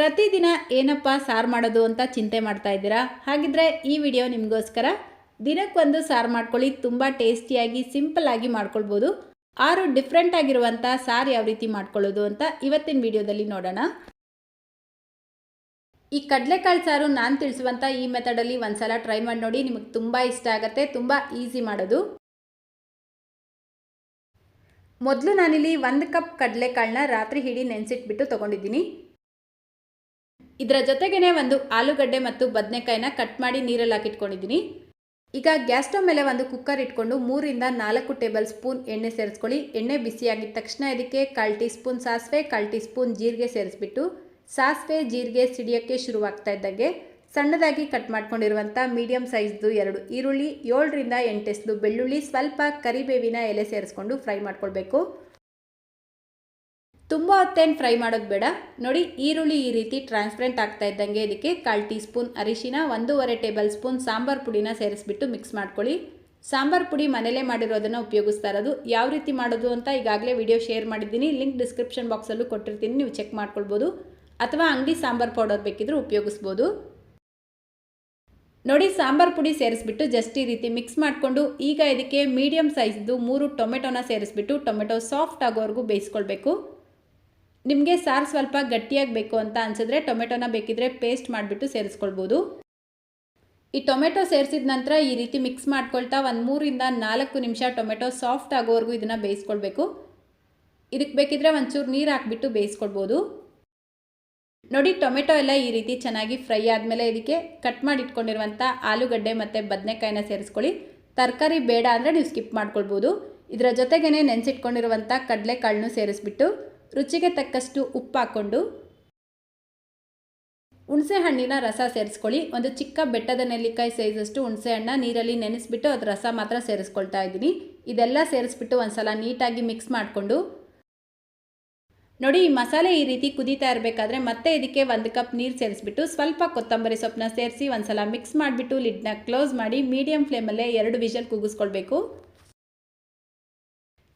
ಪ್ರತಿದಿನ ಏನಪ್ಪ ಸಾರು ಮಾಡೋದು ಅಂತ ಚಿಂತೆ ಮಾಡ್ತಾ ಇದ್ದೀರಾ? ಹಾಗಿದ್ರೆ ಈ ವಿಡಿಯೋ ನಿಮಗೋಸ್ಕರ ದಿನಕ್ಕೊಂದು ಸಾರು ಮಾಡ್ಕೊಳ್ಳಿ, ತುಂಬ ಟೇಸ್ಟಿಯಾಗಿ, ಸಿಂಪಲ್ ಆಗಿ ಮಾಡ್ಕೊಳ್ಬೋದು. ಆರು ಡಿಫ್ರೆಂಟ್ ಆಗಿರುವಂಥ ಸಾರು ಯಾವ ರೀತಿ ಮಾಡ್ಕೊಳ್ಳೋದು ಅಂತ ಇವತ್ತಿನ ವಿಡಿಯೋದಲ್ಲಿ ನೋಡೋಣ. ಈ ಕಡಲೆಕಾಳು ಸಾರು ನಾನು ತಿಳಿಸುವಂಥ ಈ ಮೆಥಡಲ್ಲಿ ಒಂದ್ಸಲ ಟ್ರೈ ಮಾಡಿ ನೋಡಿ, ನಿಮಗೆ ತುಂಬ ಇಷ್ಟ ಆಗುತ್ತೆ, ತುಂಬ ಈಸಿ ಮಾಡೋದು. ಮೊದಲು ನಾನಿಲ್ಲಿ ಒಂದು ಕಪ್ ಕಡಲೆಕಾಳನ್ನ ರಾತ್ರಿ ಹಿಡಿ ನೆನೆಸಿಟ್ಬಿಟ್ಟು ತೊಗೊಂಡಿದ್ದೀನಿ. ಇದರ ಜೊತೆಗೇ ಒಂದು ಆಲೂಗಡ್ಡೆ ಮತ್ತು ಬದನೆಕಾಯಿನ ಕಟ್ ಮಾಡಿ ನೀರಲ್ಲಿ ಹಾಕಿಟ್ಕೊಂಡಿದ್ದೀನಿ. ಈಗ ಗ್ಯಾಸ್ ಸ್ಟವ್ ಮೇಲೆ ಒಂದು ಕುಕ್ಕರ್ ಇಟ್ಕೊಂಡು ಮೂರಿಂದ ನಾಲ್ಕು ಟೇಬಲ್ ಸ್ಪೂನ್ ಎಣ್ಣೆ ಸೇರಿಸ್ಕೊಳ್ಳಿ. ಎಣ್ಣೆ ಬಿಸಿಯಾಗಿದ್ದ ತಕ್ಷಣ ಇದಕ್ಕೆ ಕಾಲು ಟೀ ಸ್ಪೂನ್ ಸಾಸಿವೆ, ಕಾಲು ಟೀ ಸ್ಪೂನ್ ಜೀರಿಗೆ ಸೇರಿಸ್ಬಿಟ್ಟು ಸಾಸಿವೆ, ಜೀರಿಗೆ ಸಿಡಿಯೋಕ್ಕೆ ಶುರುವಾಗ್ತಾ ಇದ್ದಾಗೆ ಸಣ್ಣದಾಗಿ ಕಟ್ ಮಾಡ್ಕೊಂಡಿರುವಂಥ ಮೀಡಿಯಮ್ ಸೈಜ್ದು ಎರಡು ಈರುಳ್ಳಿ, ಏಳರಿಂದ ಎಂಟೆಸ್ದು ಬೆಳ್ಳುಳ್ಳಿ, ಸ್ವಲ್ಪ ಕರಿಬೇವಿನ ಎಲೆ ಸೇರಿಸ್ಕೊಂಡು ಫ್ರೈ ಮಾಡ್ಕೊಳ್ಬೇಕು. ತುಂಬ ಹೊತ್ತೇನು ಫ್ರೈ ಮಾಡೋದು ಬೇಡ. ನೋಡಿ, ಈರುಳ್ಳಿ ಈ ರೀತಿ ಟ್ರಾನ್ಸ್ಪರೆಂಟ್ ಆಗ್ತಾ ಇದ್ದಂಗೆ ಇದಕ್ಕೆ ಕಾಲು ಟೀ ಸ್ಪೂನ್ ಅರಿಶಿನ, ಒಂದೂವರೆ ಟೇಬಲ್ ಸ್ಪೂನ್ ಸಾಂಬಾರು ಪುಡಿನ ಸೇರಿಸ್ಬಿಟ್ಟು ಮಿಕ್ಸ್ ಮಾಡ್ಕೊಳ್ಳಿ. ಸಾಂಬಾರು ಪುಡಿ ಮನೇಲೇ ಮಾಡಿರೋದನ್ನು ಉಪಯೋಗಿಸ್ತಾ ಇರೋದು. ಯಾವ ರೀತಿ ಮಾಡೋದು ಅಂತ ಈಗಾಗಲೇ ವಿಡಿಯೋ ಶೇರ್ ಮಾಡಿದ್ದೀನಿ. ಲಿಂಕ್ ಡಿಸ್ಕ್ರಿಪ್ಷನ್ ಬಾಕ್ಸಲ್ಲೂ ಕೊಟ್ಟಿರ್ತೀನಿ. ನೀವು ಚೆಕ್ ಮಾಡ್ಕೊಳ್ಬೋದು. ಅಥವಾ ಅಂಗಡಿ ಸಾಂಬಾರು ಪೌಡರ್ ಬೇಕಿದ್ರೂ ಉಪಯೋಗಿಸ್ಬೋದು. ನೋಡಿ, ಸಾಂಬಾರು ಪುಡಿ ಸೇರಿಸ್ಬಿಟ್ಟು ಜಸ್ಟ್ ಈ ರೀತಿ ಮಿಕ್ಸ್ ಮಾಡಿಕೊಂಡು ಈಗ ಇದಕ್ಕೆ ಮೀಡಿಯಮ್ ಸೈಜ್ದು ಮೂರು ಟೊಮೆಟೊನ ಸೇರಿಸ್ಬಿಟ್ಟು ಟೊಮೆಟೊ ಸಾಫ್ಟ್ ಆಗೋವರೆಗೂ ಬೇಯಿಸ್ಕೊಳ್ಬೇಕು. ನಿಮಗೆ ಸಾರು ಸ್ವಲ್ಪ ಗಟ್ಟಿಯಾಗಿ ಬೇಕು ಅಂತ ಅನಿಸಿದ್ರೆ ಟೊಮೆಟೊನ ಬೇಕಿದ್ರೆ ಪೇಸ್ಟ್ ಮಾಡಿಬಿಟ್ಟು ಸೇರಿಸ್ಕೊಳ್ಬೋದು. ಈ ಟೊಮೆಟೊ ಸೇರಿಸಿದ ನಂತರ ಈ ರೀತಿ ಮಿಕ್ಸ್ ಮಾಡ್ಕೊಳ್ತಾ ಒಂದು ಮೂರಿಂದ ನಾಲ್ಕು ನಿಮಿಷ ಟೊಮೆಟೊ ಸಾಫ್ಟ್ ಆಗೋವರೆಗೂ ಇದನ್ನು ಬೇಯಿಸ್ಕೊಳ್ಬೇಕು. ಇದಕ್ಕೆ ಬೇಕಿದ್ರೆ ಒಂಚೂರು ನೀರು ಹಾಕ್ಬಿಟ್ಟು ಬೇಯಿಸ್ಕೊಳ್ಬೋದು. ನೋಡಿ ಟೊಮೆಟೊ ಎಲ್ಲ ಈ ರೀತಿ ಚೆನ್ನಾಗಿ ಫ್ರೈ ಆದಮೇಲೆ ಇದಕ್ಕೆ ಕಟ್ ಮಾಡಿ ಇಟ್ಕೊಂಡಿರುವಂಥ ಆಲೂಗಡ್ಡೆ ಮತ್ತು ಬದನೆಕಾಯಿನ ಸೇರಿಸ್ಕೊಳ್ಳಿ. ತರಕಾರಿ ಬೇಡ ಅಂದರೆ ನೀವು ಸ್ಕಿಪ್ ಮಾಡ್ಕೊಳ್ಬೋದು. ಇದರ ಜೊತೆಗೇ ನೆನೆಸಿಟ್ಕೊಂಡಿರುವಂಥ ಕಡಲೆಕಾಳನ್ನು ಸೇರಿಸ್ಬಿಟ್ಟು ರುಚಿಗೆ ತಕ್ಕಷ್ಟು ಉಪ್ಪು ಹಾಕ್ಕೊಂಡು ಹುಣಸೆ ಹಣ್ಣಿನ ರಸ ಸೇರಿಸ್ಕೊಳ್ಳಿ. ಒಂದು ಚಿಕ್ಕ ಬೆಟ್ಟದ ನೆಲ್ಲಿಕಾಯಿ ಸೈಜಷ್ಟು ಹುಣಸೆ ಹಣ್ಣ ನೀರಲ್ಲಿ ನೆನೆಸ್ಬಿಟ್ಟು ಅದು ರಸ ಮಾತ್ರ ಸೇರಿಸ್ಕೊಳ್ತಾ ಇದ್ದೀನಿ. ಇದೆಲ್ಲ ಸೇರಿಸ್ಬಿಟ್ಟು ಒಂದ್ಸಲ ನೀಟಾಗಿ ಮಿಕ್ಸ್ ಮಾಡಿಕೊಂಡು ನೋಡಿ, ಈ ಮಸಾಲೆ ಈ ರೀತಿ ಕುದೀತಾ ಇರಬೇಕಾದ್ರೆ ಮತ್ತೆ ಇದಕ್ಕೆ ಒಂದು ಕಪ್ ನೀರು ಸೇರಿಸ್ಬಿಟ್ಟು ಸ್ವಲ್ಪ ಕೊತ್ತಂಬರಿ ಸೊಪ್ಪನ್ನ ಸೇರಿಸಿ ಒಂದ್ಸಲ ಮಿಕ್ಸ್ ಮಾಡಿಬಿಟ್ಟು ಲಿಡ್ನ ಕ್ಲೋಸ್ ಮಾಡಿ ಮೀಡಿಯಂ ಫ್ಲೇಮಲ್ಲೇ ಎರಡು ವಿಷಲ್ ಕೂಗಿಸ್ಕೊಳ್ಬೇಕು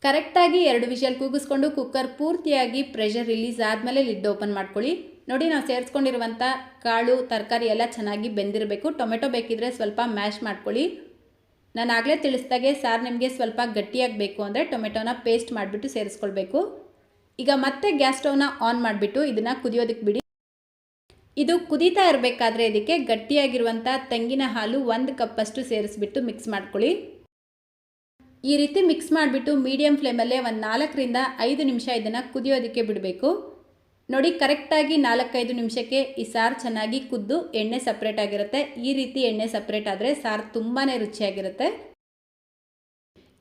ಕರೆಕ್ಟಾಗಿ ಎರಡು ವಿಷಲ್ ಕೂಗಿಸ್ಕೊಂಡು ಕುಕ್ಕರ್ ಪೂರ್ತಿಯಾಗಿ ಪ್ರೆಷರ್ ರಿಲೀಸ್ ಆದಮೇಲೆ ಲಿಡ್ ಓಪನ್ ಮಾಡ್ಕೊಳ್ಳಿ. ನೋಡಿ ನಾವು ಸೇರಿಸ್ಕೊಂಡಿರುವಂಥ ಕಾಳು, ತರಕಾರಿ ಎಲ್ಲ ಚೆನ್ನಾಗಿ ಬೆಂದಿರಬೇಕು. ಟೊಮೆಟೊ ಬೇಕಿದ್ರೆ ಸ್ವಲ್ಪ ಮ್ಯಾಶ್ ಮಾಡ್ಕೊಳ್ಳಿ. ನಾನು ಆಗಲೇ ತಿಳಿಸ್ದಾಗೆ ಸಾರ್ ನಿಮಗೆ ಸ್ವಲ್ಪ ಗಟ್ಟಿಯಾಗಿ ಬೇಕು ಅಂದರೆ ಟೊಮೆಟೊನ ಪೇಸ್ಟ್ ಮಾಡಿಬಿಟ್ಟು ಸೇರಿಸ್ಕೊಳ್ಬೇಕು. ಈಗ ಮತ್ತೆ ಗ್ಯಾಸ್ ಸ್ಟವ್ನ ಆನ್ ಮಾಡಿಬಿಟ್ಟು ಇದನ್ನು ಕುದಿಯೋದಕ್ಕೆ ಬಿಡಿ. ಇದು ಕುದೀತಾ ಇರಬೇಕಾದ್ರೆ ಇದಕ್ಕೆ ಗಟ್ಟಿಯಾಗಿರುವಂಥ ತೆಂಗಿನ ಹಾಲು ಒಂದು ಕಪ್ಪಷ್ಟು ಸೇರಿಸ್ಬಿಟ್ಟು ಮಿಕ್ಸ್ ಮಾಡ್ಕೊಳ್ಳಿ. ಈ ರೀತಿ ಮಿಕ್ಸ್ ಮಾಡಿಬಿಟ್ಟು ಮೀಡಿಯಂ ಫ್ಲೇಮಲ್ಲೇ ಒಂದು ನಾಲ್ಕರಿಂದ ಐದು ನಿಮಿಷ ಇದನ್ನು ಕುದಿಯೋದಕ್ಕೆ ಬಿಡಬೇಕು. ನೋಡಿ ಕರೆಕ್ಟಾಗಿ ನಾಲ್ಕೈದು ನಿಮಿಷಕ್ಕೆ ಈ ಸಾರು ಚೆನ್ನಾಗಿ ಕುದ್ದು ಎಣ್ಣೆ ಸಪ್ರೇಟ್ ಆಗಿರುತ್ತೆ. ಈ ರೀತಿ ಎಣ್ಣೆ ಸಪ್ರೇಟ್ ಆದರೆ ಸಾರು ತುಂಬಾ ರುಚಿಯಾಗಿರುತ್ತೆ.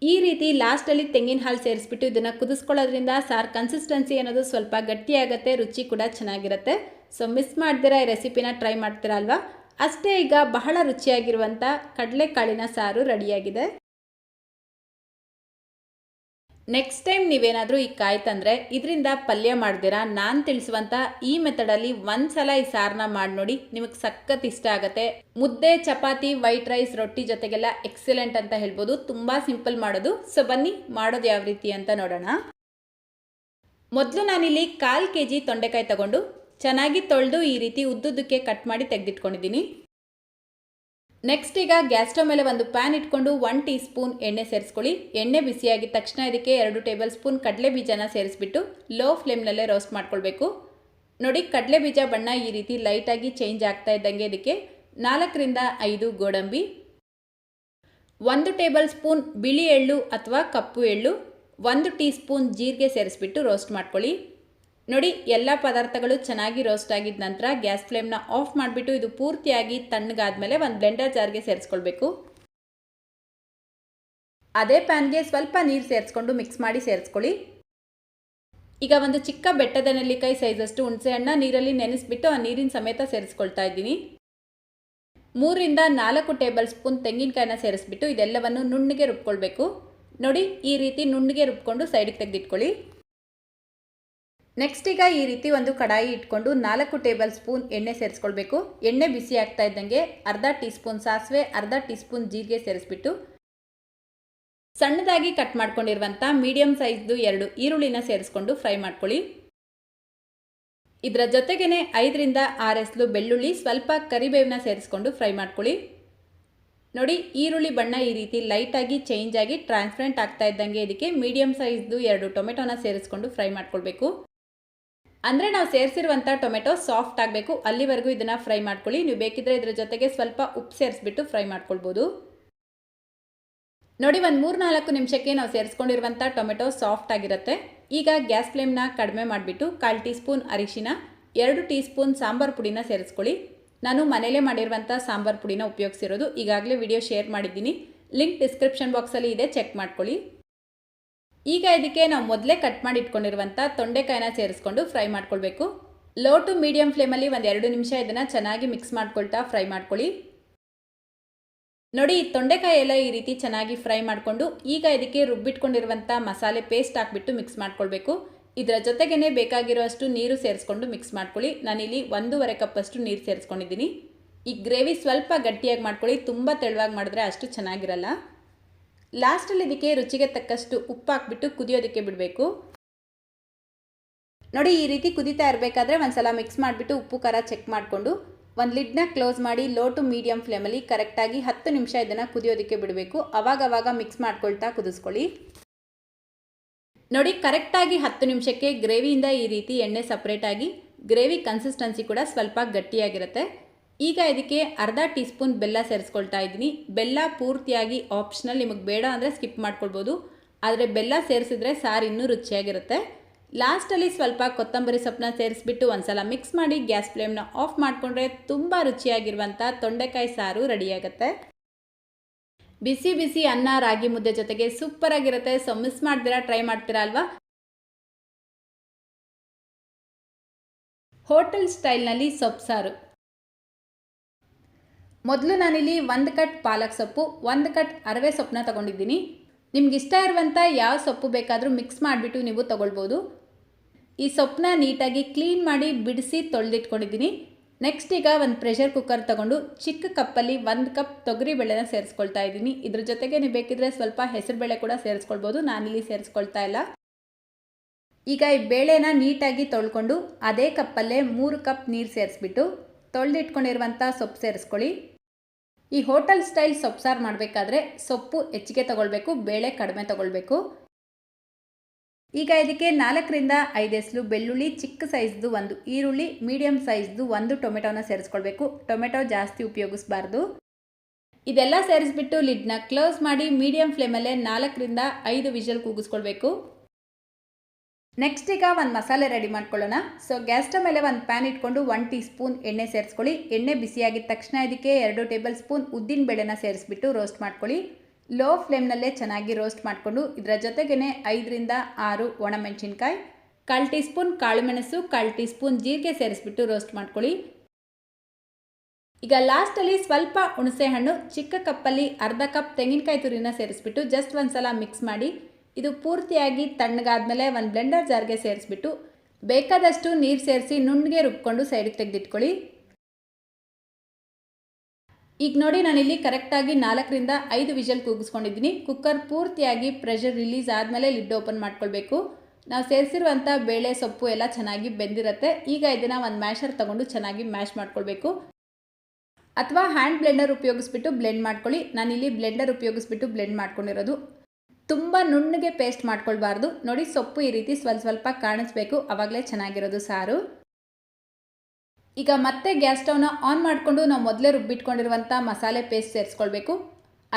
ಈ ರೀತಿ ಲಾಸ್ಟಲ್ಲಿ ತೆಂಗಿನ ಹಾಲು ಸೇರಿಸ್ಬಿಟ್ಟು ಇದನ್ನು ಕುದಿಸ್ಕೊಳ್ಳೋದ್ರಿಂದ ಸಾರು ಕನ್ಸಿಸ್ಟೆನ್ಸಿ ಅನ್ನೋದು ಸ್ವಲ್ಪ ಗಟ್ಟಿಯಾಗುತ್ತೆ, ರುಚಿ ಕೂಡ ಚೆನ್ನಾಗಿರುತ್ತೆ. ಸೊ ಮಿಸ್ ಮಾಡ್ದಿರ ಈ ರೆಸಿಪಿನ ಟ್ರೈ ಮಾಡ್ತೀರಾ ಅಷ್ಟೇ ಈಗ ಬಹಳ ರುಚಿಯಾಗಿರುವಂಥ ಕಡಲೆಕಾಳಿನ ಸಾರು ರೆಡಿಯಾಗಿದೆ ನೆಕ್ಸ್ಟ್ ಟೈಮ್ ನೀವೇನಾದರೂ ಈ ಕಾಯಿ ತಂದರೆ ಇದರಿಂದ ಪಲ್ಯ ಮಾಡ್ದಿರಾ ನಾನು ತಿಳಿಸುವಂಥ ಈ ಮೆಥಡಲ್ಲಿ ಒಂದು ಸಲ ಈ ಸಾರನ್ನ ಮಾಡಿ ನೋಡಿ ನಿಮಗೆ ಸಖತ್ ಇಷ್ಟ ಆಗುತ್ತೆ. ಮುದ್ದೆ, ಚಪಾತಿ ವೈಟ್ ರೈಸ್ ರೊಟ್ಟಿ ಜೊತೆಗೆಲ್ಲ ಎಕ್ಸಲೆಂಟ್ ಅಂತ ಹೇಳ್ಬೋದು. ತುಂಬ ಸಿಂಪಲ್ ಮಾಡೋದು. ಸೊ ಬನ್ನಿ, ಮಾಡೋದು ಯಾವ ರೀತಿ ಅಂತ ನೋಡೋಣ. ಮೊದಲು ನಾನಿಲ್ಲಿ ಕಾಲು ಕೆ ಜಿ ತೊಂಡೆಕಾಯಿ ತಗೊಂಡು ಚೆನ್ನಾಗಿ ತೊಳೆದು ಈ ರೀತಿ ಉದ್ದುದ್ದಕ್ಕೆ ಕಟ್ ಮಾಡಿ ತೆಗೆದಿಟ್ಕೊಂಡಿದ್ದೀನಿ. ನೆಕ್ಸ್ಟ್ ಈಗ ಗ್ಯಾಸ್ ಸ್ಟವ್ ಮೇಲೆ ಒಂದು ಪ್ಯಾನ್ ಇಟ್ಕೊಂಡು ಒನ್ ಟೀ ಸ್ಪೂನ್ ಎಣ್ಣೆ ಸೇರಿಸ್ಕೊಳ್ಳಿ. ಎಣ್ಣೆ ಬಿಸಿಯಾಗಿದ ತಕ್ಷಣ ಇದಕ್ಕೆ ಎರಡು ಟೇಬಲ್ ಸ್ಪೂನ್ ಕಡಲೆ ಬೀಜನ ಸೇರಿಸ್ಬಿಟ್ಟು ಲೋ ಫ್ಲೇಮ್ನಲ್ಲೇ ರೋಸ್ಟ್ ಮಾಡ್ಕೊಳ್ಬೇಕು. ನೋಡಿ, ಕಡಲೆ ಬೀಜ ಬಣ್ಣ ಈ ರೀತಿ ಲೈಟಾಗಿ ಚೇಂಜ್ ಆಗ್ತಾ ಇದ್ದಂಗೆ ಇದಕ್ಕೆ ನಾಲ್ಕರಿಂದ ಐದು ಗೋಡಂಬಿ, ಒಂದು ಟೇಬಲ್ ಸ್ಪೂನ್ ಬಿಳಿ ಎಳ್ಳು ಅಥವಾ ಕಪ್ಪು ಎಳ್ಳು, ಒಂದು ಟೀ ಸ್ಪೂನ್ ಜೀರಿಗೆ ಸೇರಿಸ್ಬಿಟ್ಟು ರೋಸ್ಟ್ ಮಾಡ್ಕೊಳ್ಳಿ. ನೋಡಿ, ಎಲ್ಲ ಪದಾರ್ಥಗಳು ಚೆನ್ನಾಗಿ ರೋಸ್ಟ್ ಆಗಿದ ನಂತರ ಗ್ಯಾಸ್ ಫ್ಲೇಮ್ನ ಆಫ್ ಮಾಡಿಬಿಟ್ಟು ಇದು ಪೂರ್ತಿಯಾಗಿ ತಣ್ಣಗಾದ್ಮೇಲೆ ಒಂದು ಬ್ಲೆಂಡರ್ ಜಾರ್ಗೆ ಸೇರಿಸ್ಕೊಳ್ಬೇಕು. ಅದೇ ಪ್ಯಾನ್ಗೆ ಸ್ವಲ್ಪ ನೀರು ಸೇರಿಸ್ಕೊಂಡು ಮಿಕ್ಸ್ ಮಾಡಿ ಸೇರಿಸ್ಕೊಳ್ಳಿ. ಈಗ ಒಂದು ಚಿಕ್ಕ ಬೆಟ್ಟದ ನೆಲ್ಲಿಕಾಯಿ ಸೈಜಷ್ಟು ಹುಣಸೆಹಣ್ಣ ನೀರಲ್ಲಿ ನೆನೆಸ್ಬಿಟ್ಟು ಆ ನೀರಿನ ಸಮೇತ ಸೇರಿಸ್ಕೊಳ್ತಾ ಇದ್ದೀನಿ. ಮೂರಿಂದ ನಾಲ್ಕು ಟೇಬಲ್ ಸ್ಪೂನ್ ತೆಂಗಿನಕಾಯಿನ ಸೇರಿಸ್ಬಿಟ್ಟು ಇದೆಲ್ಲವನ್ನು ನುಣ್ಣಗೆ ರುಬ್ಕೊಳ್ಬೇಕು. ನೋಡಿ, ಈ ರೀತಿ ನುಣ್ಣಗೆ ರುಬ್ಕೊಂಡು ಸೈಡಿಗೆ ತೆಗೆದಿಟ್ಕೊಳ್ಳಿ. ನೆಕ್ಸ್ಟ್ ಈಗ ಈ ರೀತಿ ಒಂದು ಕಡಾಯಿ ಇಟ್ಕೊಂಡು ನಾಲ್ಕು ಟೇಬಲ್ ಸ್ಪೂನ್ ಎಣ್ಣೆ ಸೇರಿಸ್ಕೊಳ್ಬೇಕು. ಎಣ್ಣೆ ಬಿಸಿ ಆಗ್ತಾ ಇದ್ದಂಗೆ ಅರ್ಧ ಟೀ ಸ್ಪೂನ್ ಸಾಸಿವೆ, ಅರ್ಧ ಟೀ ಸ್ಪೂನ್ ಜೀರಿಗೆ ಸೇರಿಸ್ಬಿಟ್ಟು ಸಣ್ಣದಾಗಿ ಕಟ್ ಮಾಡ್ಕೊಂಡಿರುವಂಥ ಮೀಡಿಯಂ ಸೈಜ್ದು ಎರಡು ಈರುಳ್ಳಿನ ಸೇರಿಸ್ಕೊಂಡು ಫ್ರೈ ಮಾಡ್ಕೊಳ್ಳಿ. ಇದರ ಜೊತೆಗೇ ಐದರಿಂದ ಆರು ಎಸ್ಲು ಬೆಳ್ಳುಳ್ಳಿ, ಸ್ವಲ್ಪ ಕರಿಬೇವನ್ನ ಸೇರಿಸ್ಕೊಂಡು ಫ್ರೈ ಮಾಡ್ಕೊಳ್ಳಿ. ನೋಡಿ, ಈರುಳ್ಳಿ ಬಣ್ಣ ಈ ರೀತಿ ಲೈಟಾಗಿ ಚೇಂಜ್ ಆಗಿ ಟ್ರಾನ್ಸ್ಪರೆಂಟ್ ಆಗ್ತಾ ಇದ್ದಂಗೆ ಇದಕ್ಕೆ ಮೀಡಿಯಂ ಸೈಜ್ದು ಎರಡು ಟೊಮೆಟೊನ ಸೇರಿಸ್ಕೊಂಡು ಫ್ರೈ ಮಾಡ್ಕೊಳ್ಬೇಕು. ಅಂದರೆ ನಾವು ಸೇರಿಸಿರುವಂಥ ಟೊಮೆಟೊ ಸಾಫ್ಟ್ ಆಗಬೇಕು. ಅಲ್ಲಿವರೆಗೂ ಇದನ್ನು ಫ್ರೈ ಮಾಡ್ಕೊಳ್ಳಿ. ನೀವು ಬೇಕಿದ್ರೆ ಇದರ ಜೊತೆಗೆ ಸ್ವಲ್ಪ ಉಪ್ಪು ಸೇರಿಸ್ಬಿಟ್ಟು ಫ್ರೈ ಮಾಡ್ಕೊಳ್ಬೋದು. ನೋಡಿ, ಒಂದು ಮೂರು ನಾಲ್ಕು ನಿಮಿಷಕ್ಕೆ ನಾವು ಸೇರಿಸ್ಕೊಂಡಿರುವಂಥ ಟೊಮೆಟೊ ಸಾಫ್ಟ್ ಆಗಿರುತ್ತೆ. ಈಗ ಗ್ಯಾಸ್ ಫ್ಲೇಮ್ನ ಕಡಿಮೆ ಮಾಡಿಬಿಟ್ಟು ಕಾಲು ಟೀ ಸ್ಪೂನ್ ಅರಿಶಿನ, ಎರಡು ಟೀ ಸ್ಪೂನ್ ಸಾಂಬಾರು ಪುಡಿನ ಸೇರಿಸ್ಕೊಳ್ಳಿ. ನಾನು ಮನೆಯಲ್ಲೇ ಮಾಡಿರುವಂಥ ಸಾಂಬಾರು ಪುಡಿನ ಉಪಯೋಗಿಸಿರೋದು. ಈಗಾಗಲೇ ವಿಡಿಯೋ ಶೇರ್ ಮಾಡಿದ್ದೀನಿ. ಲಿಂಕ್ ಡಿಸ್ಕ್ರಿಪ್ಷನ್ ಬಾಕ್ಸಲ್ಲಿ ಇದೆ. ಚೆಕ್ ಮಾಡ್ಕೊಳ್ಳಿ. ಈಗ ಇದಕ್ಕೆ ನಾವು ಮೊದಲೇ ಕಟ್ ಮಾಡಿ ಇಟ್ಕೊಂಡಿರುವಂಥ ತೊಂಡೆಕಾಯಿನ ಸೇರಿಸ್ಕೊಂಡು ಫ್ರೈ ಮಾಡ್ಕೊಳ್ಬೇಕು. ಲೋ ಟು ಮೀಡಿಯಂ ಫ್ಲೇಮಲ್ಲಿ ಒಂದು ಎರಡು ನಿಮಿಷ ಇದನ್ನು ಚೆನ್ನಾಗಿ ಮಿಕ್ಸ್ ಮಾಡ್ಕೊಳ್ತಾ ಫ್ರೈ ಮಾಡ್ಕೊಳ್ಳಿ. ನೋಡಿ ತೊಂಡೆಕಾಯಿ ಎಲ್ಲ ಈ ರೀತಿ ಚೆನ್ನಾಗಿ ಫ್ರೈ ಮಾಡಿಕೊಂಡು ಈಗ ಇದಕ್ಕೆ ರುಬ್ಬಿಟ್ಕೊಂಡಿರುವಂಥ ಮಸಾಲೆ ಪೇಸ್ಟ್ ಹಾಕ್ಬಿಟ್ಟು ಮಿಕ್ಸ್ ಮಾಡ್ಕೊಳ್ಬೇಕು. ಇದರ ಜೊತೆಗೇ ಬೇಕಾಗಿರೋಷ್ಟು ನೀರು ಸೇರಿಸ್ಕೊಂಡು ಮಿಕ್ಸ್ ಮಾಡ್ಕೊಳ್ಳಿ. ನಾನಿಲ್ಲಿ ಒಂದೂವರೆ ಕಪ್ಪಷ್ಟು ನೀರು ಸೇರಿಸ್ಕೊಂಡಿದ್ದೀನಿ. ಈ ಗ್ರೇವಿ ಸ್ವಲ್ಪ ಗಟ್ಟಿಯಾಗಿ ಮಾಡ್ಕೊಳ್ಳಿ. ತುಂಬ ತೆಳುವಾಗಿ ಮಾಡಿದ್ರೆ ಅಷ್ಟು ಚೆನ್ನಾಗಿರಲ್ಲ. ಲಾಸ್ಟಲ್ಲಿ ಇದಕ್ಕೆ ರುಚಿಗೆ ತಕ್ಕಷ್ಟು ಉಪ್ಪು ಹಾಕ್ಬಿಟ್ಟು ಕುದಿಯೋದಕ್ಕೆ ಬಿಡಬೇಕು. ನೋಡಿ, ಈ ರೀತಿ ಕುದಿತಾ ಇರಬೇಕಾದ್ರೆ ಒಂದ್ಸಲ ಮಿಕ್ಸ್ ಮಾಡಿಬಿಟ್ಟು ಉಪ್ಪು, ಖಾರ ಚೆಕ್ ಮಾಡಿಕೊಂಡು ಒಂದು ಲಿಡ್ನ ಕ್ಲೋಸ್ ಮಾಡಿ ಲೋ ಟು ಮೀಡಿಯಂ ಫ್ಲೇಮಲ್ಲಿ ಕರೆಕ್ಟಾಗಿ ಹತ್ತು ನಿಮಿಷ ಇದನ್ನು ಕುದಿಯೋದಕ್ಕೆ ಬಿಡಬೇಕು. ಅವಾಗವಾಗ ಮಿಕ್ಸ್ ಮಾಡ್ಕೊಳ್ತಾ ಕುದಿಸ್ಕೊಳ್ಳಿ. ನೋಡಿ, ಕರೆಕ್ಟಾಗಿ ಹತ್ತು ನಿಮಿಷಕ್ಕೆ ಗ್ರೇವಿಯಿಂದ ಈ ರೀತಿ ಎಣ್ಣೆ ಸಪ್ರೇಟಾಗಿ, ಗ್ರೇವಿ ಕನ್ಸಿಸ್ಟೆನ್ಸಿ ಕೂಡ ಸ್ವಲ್ಪ ಗಟ್ಟಿಯಾಗಿರುತ್ತೆ. ಈಗ ಇದಕ್ಕೆ ಅರ್ಧ ಟೀ ಸ್ಪೂನ್ ಬೆಲ್ಲ ಸೇರಿಸ್ಕೊಳ್ತಾ ಇದ್ದೀನಿ. ಬೆಲ್ಲ ಪೂರ್ತಿಯಾಗಿ ಆಪ್ಷನಲ್ ನಿಮಗೆ ಬೇಡ ಅಂದರೆ ಸ್ಕಿಪ್ ಮಾಡ್ಕೊಳ್ಬೋದು. ಆದರೆ ಬೆಲ್ಲ ಸೇರಿಸಿದ್ರೆ ಸಾರು ಇನ್ನೂ ರುಚಿಯಾಗಿರುತ್ತೆ. ಲಾಸ್ಟಲ್ಲಿ ಸ್ವಲ್ಪ ಕೊತ್ತಂಬರಿ ಸೊಪ್ಪನ್ನ ಸೇರಿಸ್ಬಿಟ್ಟು ಒಂದ್ಸಲ ಮಿಕ್ಸ್ ಮಾಡಿ ಗ್ಯಾಸ್ ಫ್ಲೇಮ್ನ ಆಫ್ ಮಾಡಿಕೊಂಡ್ರೆ ತುಂಬ ರುಚಿಯಾಗಿರುವಂಥ ತೊಂಡೆಕಾಯಿ ಸಾರು ರೆಡಿಯಾಗುತ್ತೆ. ಬಿಸಿ ಬಿಸಿ ಅನ್ನ, ರಾಗಿ ಮುದ್ದೆ ಜೊತೆಗೆ ಸೂಪರ್ ಆಗಿರುತ್ತೆ. ಸೊ ಮಿಸ್ ಮಾಡ್ತೀರಾ ಟ್ರೈ ಮಾಡ್ತೀರಾ ಅಲ್ವಾ? ಹೋಟೆಲ್ ಸ್ಟೈಲ್ನಲ್ಲಿ ಸೊಪ್ಪು ಸಾರು. ಮೊದಲು ನಾನಿಲ್ಲಿ ಒಂದು ಕಟ್ ಪಾಲಕ್ ಸೊಪ್ಪು, ಒಂದು ಕಟ್ ಅರವೆ ಸೊಪ್ಪನ್ನ ತೊಗೊಂಡಿದ್ದೀನಿ. ನಿಮ್ಗೆ ಇಷ್ಟ ಇರುವಂಥ ಯಾವ ಸೊಪ್ಪು ಬೇಕಾದರೂ ಮಿಕ್ಸ್ ಮಾಡಿಬಿಟ್ಟು ನೀವು ತೊಗೊಳ್ಬೋದು. ಈ ಸೊಪ್ಪನ್ನ ನೀಟಾಗಿ ಕ್ಲೀನ್ ಮಾಡಿ ಬಿಡಿಸಿ ತೊಳೆದಿಟ್ಕೊಂಡಿದ್ದೀನಿ. ನೆಕ್ಸ್ಟ್ ಈಗ ಒಂದು ಪ್ರೆಷರ್ ಕುಕ್ಕರ್ ತೊಗೊಂಡು ಚಿಕ್ಕ ಕಪ್ಪಲ್ಲಿ ಒಂದು ಕಪ್ ತೊಗರಿ ಬೇಳೆನ ಸೇರಿಸ್ಕೊಳ್ತಾ ಇದ್ದೀನಿ. ಇದ್ರ ಜೊತೆಗೆ ನೀವು ಬೇಕಿದ್ರೆ ಸ್ವಲ್ಪ ಹೆಸರು ಬೇಳೆ ಕೂಡ ಸೇರಿಸ್ಕೊಳ್ಬೋದು. ನಾನಿಲ್ಲಿ ಸೇರಿಸ್ಕೊಳ್ತಾ ಇಲ್ಲ. ಈಗ ಈ ಬೇಳೆನ ನೀಟಾಗಿ ತೊಳ್ಕೊಂಡು ಅದೇ ಕಪ್ಪಲ್ಲೇ ಮೂರು ಕಪ್ ನೀರು ಸೇರಿಸ್ಬಿಟ್ಟು ತೊಳೆದಿಟ್ಕೊಂಡಿರುವಂಥ ಸೊಪ್ಪು ಸೇರಿಸ್ಕೊಳ್ಳಿ. ಈ ಹೋಟೆಲ್ ಸ್ಟೈಲ್ ಸೊಪ್ಪು ಸಾರು ಮಾಡಬೇಕಾದ್ರೆ ಸೊಪ್ಪು ಹೆಚ್ಚಿಗೆ ತಗೊಳ್ಬೇಕು, ಬೇಳೆ ಕಡಿಮೆ ತಗೊಳ್ಬೇಕು. ಈಗ ಇದಕ್ಕೆ ನಾಲ್ಕರಿಂದ ಐದು ಎಸ್ಲು ಬೆಳ್ಳುಳ್ಳಿ ಚಿಕ್ಕ ಸೈಜ್ದು ಒಂದು, ಈರುಳ್ಳಿ ಮೀಡಿಯಂ ಸೈಜ್ದು ಒಂದು ಟೊಮೆಟೊನ ಸೇರಿಸ್ಕೊಳ್ಬೇಕು. ಟೊಮೆಟೊ ಜಾಸ್ತಿ ಉಪಯೋಗಿಸ್ಬಾರ್ದು. ಇದೆಲ್ಲ ಸೇರಿಸ್ಬಿಟ್ಟು ಲಿಡ್ನ ಕ್ಲೋಸ್ ಮಾಡಿ ಮೀಡಿಯಂ ಫ್ಲೇಮಲ್ಲೇ ನಾಲ್ಕರಿಂದ ಐದು ವಿಷಲ್ ಕೂಗಿಸ್ಕೊಳ್ಬೇಕು. ನೆಕ್ಸ್ಟ್ ಈಗ ಒಂದು ಮಸಾಲೆ ರೆಡಿ ಮಾಡ್ಕೊಳ್ಳೋಣ. ಸೊ ಗ್ಯಾಸ್ ಸ್ಟವ್ ಮೇಲೆ ಒಂದು ಪ್ಯಾನ್ ಇಟ್ಕೊಂಡು ಒನ್ ಟೀ ಸ್ಪೂನ್ ಎಣ್ಣೆ ಸೇರಿಸ್ಕೊಳ್ಳಿ. ಎಣ್ಣೆ ಬಿಸಿಯಾಗಿದ್ದ ತಕ್ಷಣ ಇದಕ್ಕೆ ಎರಡು ಟೇಬಲ್ ಸ್ಪೂನ್ ಉದ್ದಿನ ಬೇಳೆನ ಸೇರಿಸ್ಬಿಟ್ಟು ರೋಸ್ಟ್ ಮಾಡ್ಕೊಳ್ಳಿ. ಲೋ ಫ್ಲೇಮ್ನಲ್ಲೇ ಚೆನ್ನಾಗಿ ರೋಸ್ಟ್ ಮಾಡಿಕೊಂಡು, ಇದರ ಜೊತೆಗೇ ಐದರಿಂದ ಆರು ಒಣಮೆಣಸಿನ್ಕಾಯಿ, ಕಾಲು ಟೀ ಸ್ಪೂನ್ ಕಾಳುಮೆಣಸು, ಕಾಲು ಟೀ ಸ್ಪೂನ್ ಜೀರಿಗೆ ಸೇರಿಸ್ಬಿಟ್ಟು ರೋಸ್ಟ್ ಮಾಡ್ಕೊಳ್ಳಿ. ಈಗ ಲಾಸ್ಟಲ್ಲಿ ಸ್ವಲ್ಪ ಹುಣಸೆ ಹಣ್ಣು ಚಿಕ್ಕ ಕಪ್ಪಲ್ಲಿ ಅರ್ಧ ಕಪ್ ತೆಂಗಿನಕಾಯಿ ತುರಿನ ಸೇರಿಸ್ಬಿಟ್ಟು ಜಸ್ಟ್ ಒಂದು ಸಲ ಮಿಕ್ಸ್ ಮಾಡಿ. ಇದು ಪೂರ್ತಿಯಾಗಿ ತಣ್ಣಗಾದ್ಮೇಲೆ ಒಂದು ಬ್ಲೆಂಡರ್ ಜಾರ್ಗೆ ಸೇರಿಸ್ಬಿಟ್ಟು ಬೇಕಾದಷ್ಟು ನೀರು ಸೇರಿಸಿ ನುಣ್ಣಗೆ ರುಬ್ಕೊಂಡು ಸೈಡಿಗೆ ತೆಗೆದಿಟ್ಕೊಳ್ಳಿ. ಈಗ ನೋಡಿ ನಾನಿಲ್ಲಿ ಕರೆಕ್ಟಾಗಿ ನಾಲ್ಕರಿಂದ ಐದು ವಿಷಲ್ ಕೂಗಿಸ್ಕೊಂಡಿದ್ದೀನಿ. ಕುಕ್ಕರ್ ಪೂರ್ತಿಯಾಗಿ ಪ್ರೆಷರ್ ರಿಲೀಸ್ ಆದಮೇಲೆ ಲಿಡ್ ಓಪನ್ ಮಾಡ್ಕೊಳ್ಬೇಕು. ನಾವು ಸೇರಿಸಿರುವಂಥ ಬೇಳೆ, ಸೊಪ್ಪು ಎಲ್ಲ ಚೆನ್ನಾಗಿ ಬೆಂದಿರುತ್ತೆ. ಈಗ ಇದನ್ನು ಒಂದು ಮ್ಯಾಶರ್ ತೊಗೊಂಡು ಚೆನ್ನಾಗಿ ಮ್ಯಾಶ್ ಮಾಡ್ಕೊಳ್ಬೇಕು. ಅಥವಾ ಹ್ಯಾಂಡ್ ಬ್ಲೆಂಡರ್ ಉಪಯೋಗಿಸ್ಬಿಟ್ಟು ಬ್ಲೆಂಡ್ ಮಾಡ್ಕೊಳ್ಳಿ. ನಾನಿಲ್ಲಿ ಬ್ಲೆಂಡರ್ ಉಪಯೋಗಿಸ್ಬಿಟ್ಟು ಬ್ಲೆಂಡ್ ಮಾಡ್ಕೊಂಡಿರೋದು. ತುಂಬ ನುಣ್ಣಗೆ ಪೇಸ್ಟ್ ಮಾಡ್ಕೊಳ್ಬಾರ್ದು. ನೋಡಿ ಸೊಪ್ಪು ಈ ರೀತಿ ಸ್ವಲ್ಪ ಸ್ವಲ್ಪ ಕಾಣಿಸ್ಬೇಕು. ಆವಾಗಲೇ ಚೆನ್ನಾಗಿರೋದು ಸಾರು. ಈಗ ಮತ್ತೆ ಗ್ಯಾಸ್ ಸ್ಟವ್ನ ಆನ್ ಮಾಡಿಕೊಂಡು ನಾವು ಮೊದಲೇ ರುಬ್ಬಿಟ್ಕೊಂಡಿರುವಂಥ ಮಸಾಲೆ ಪೇಸ್ಟ್ ಸೇರಿಸ್ಕೊಳ್ಬೇಕು.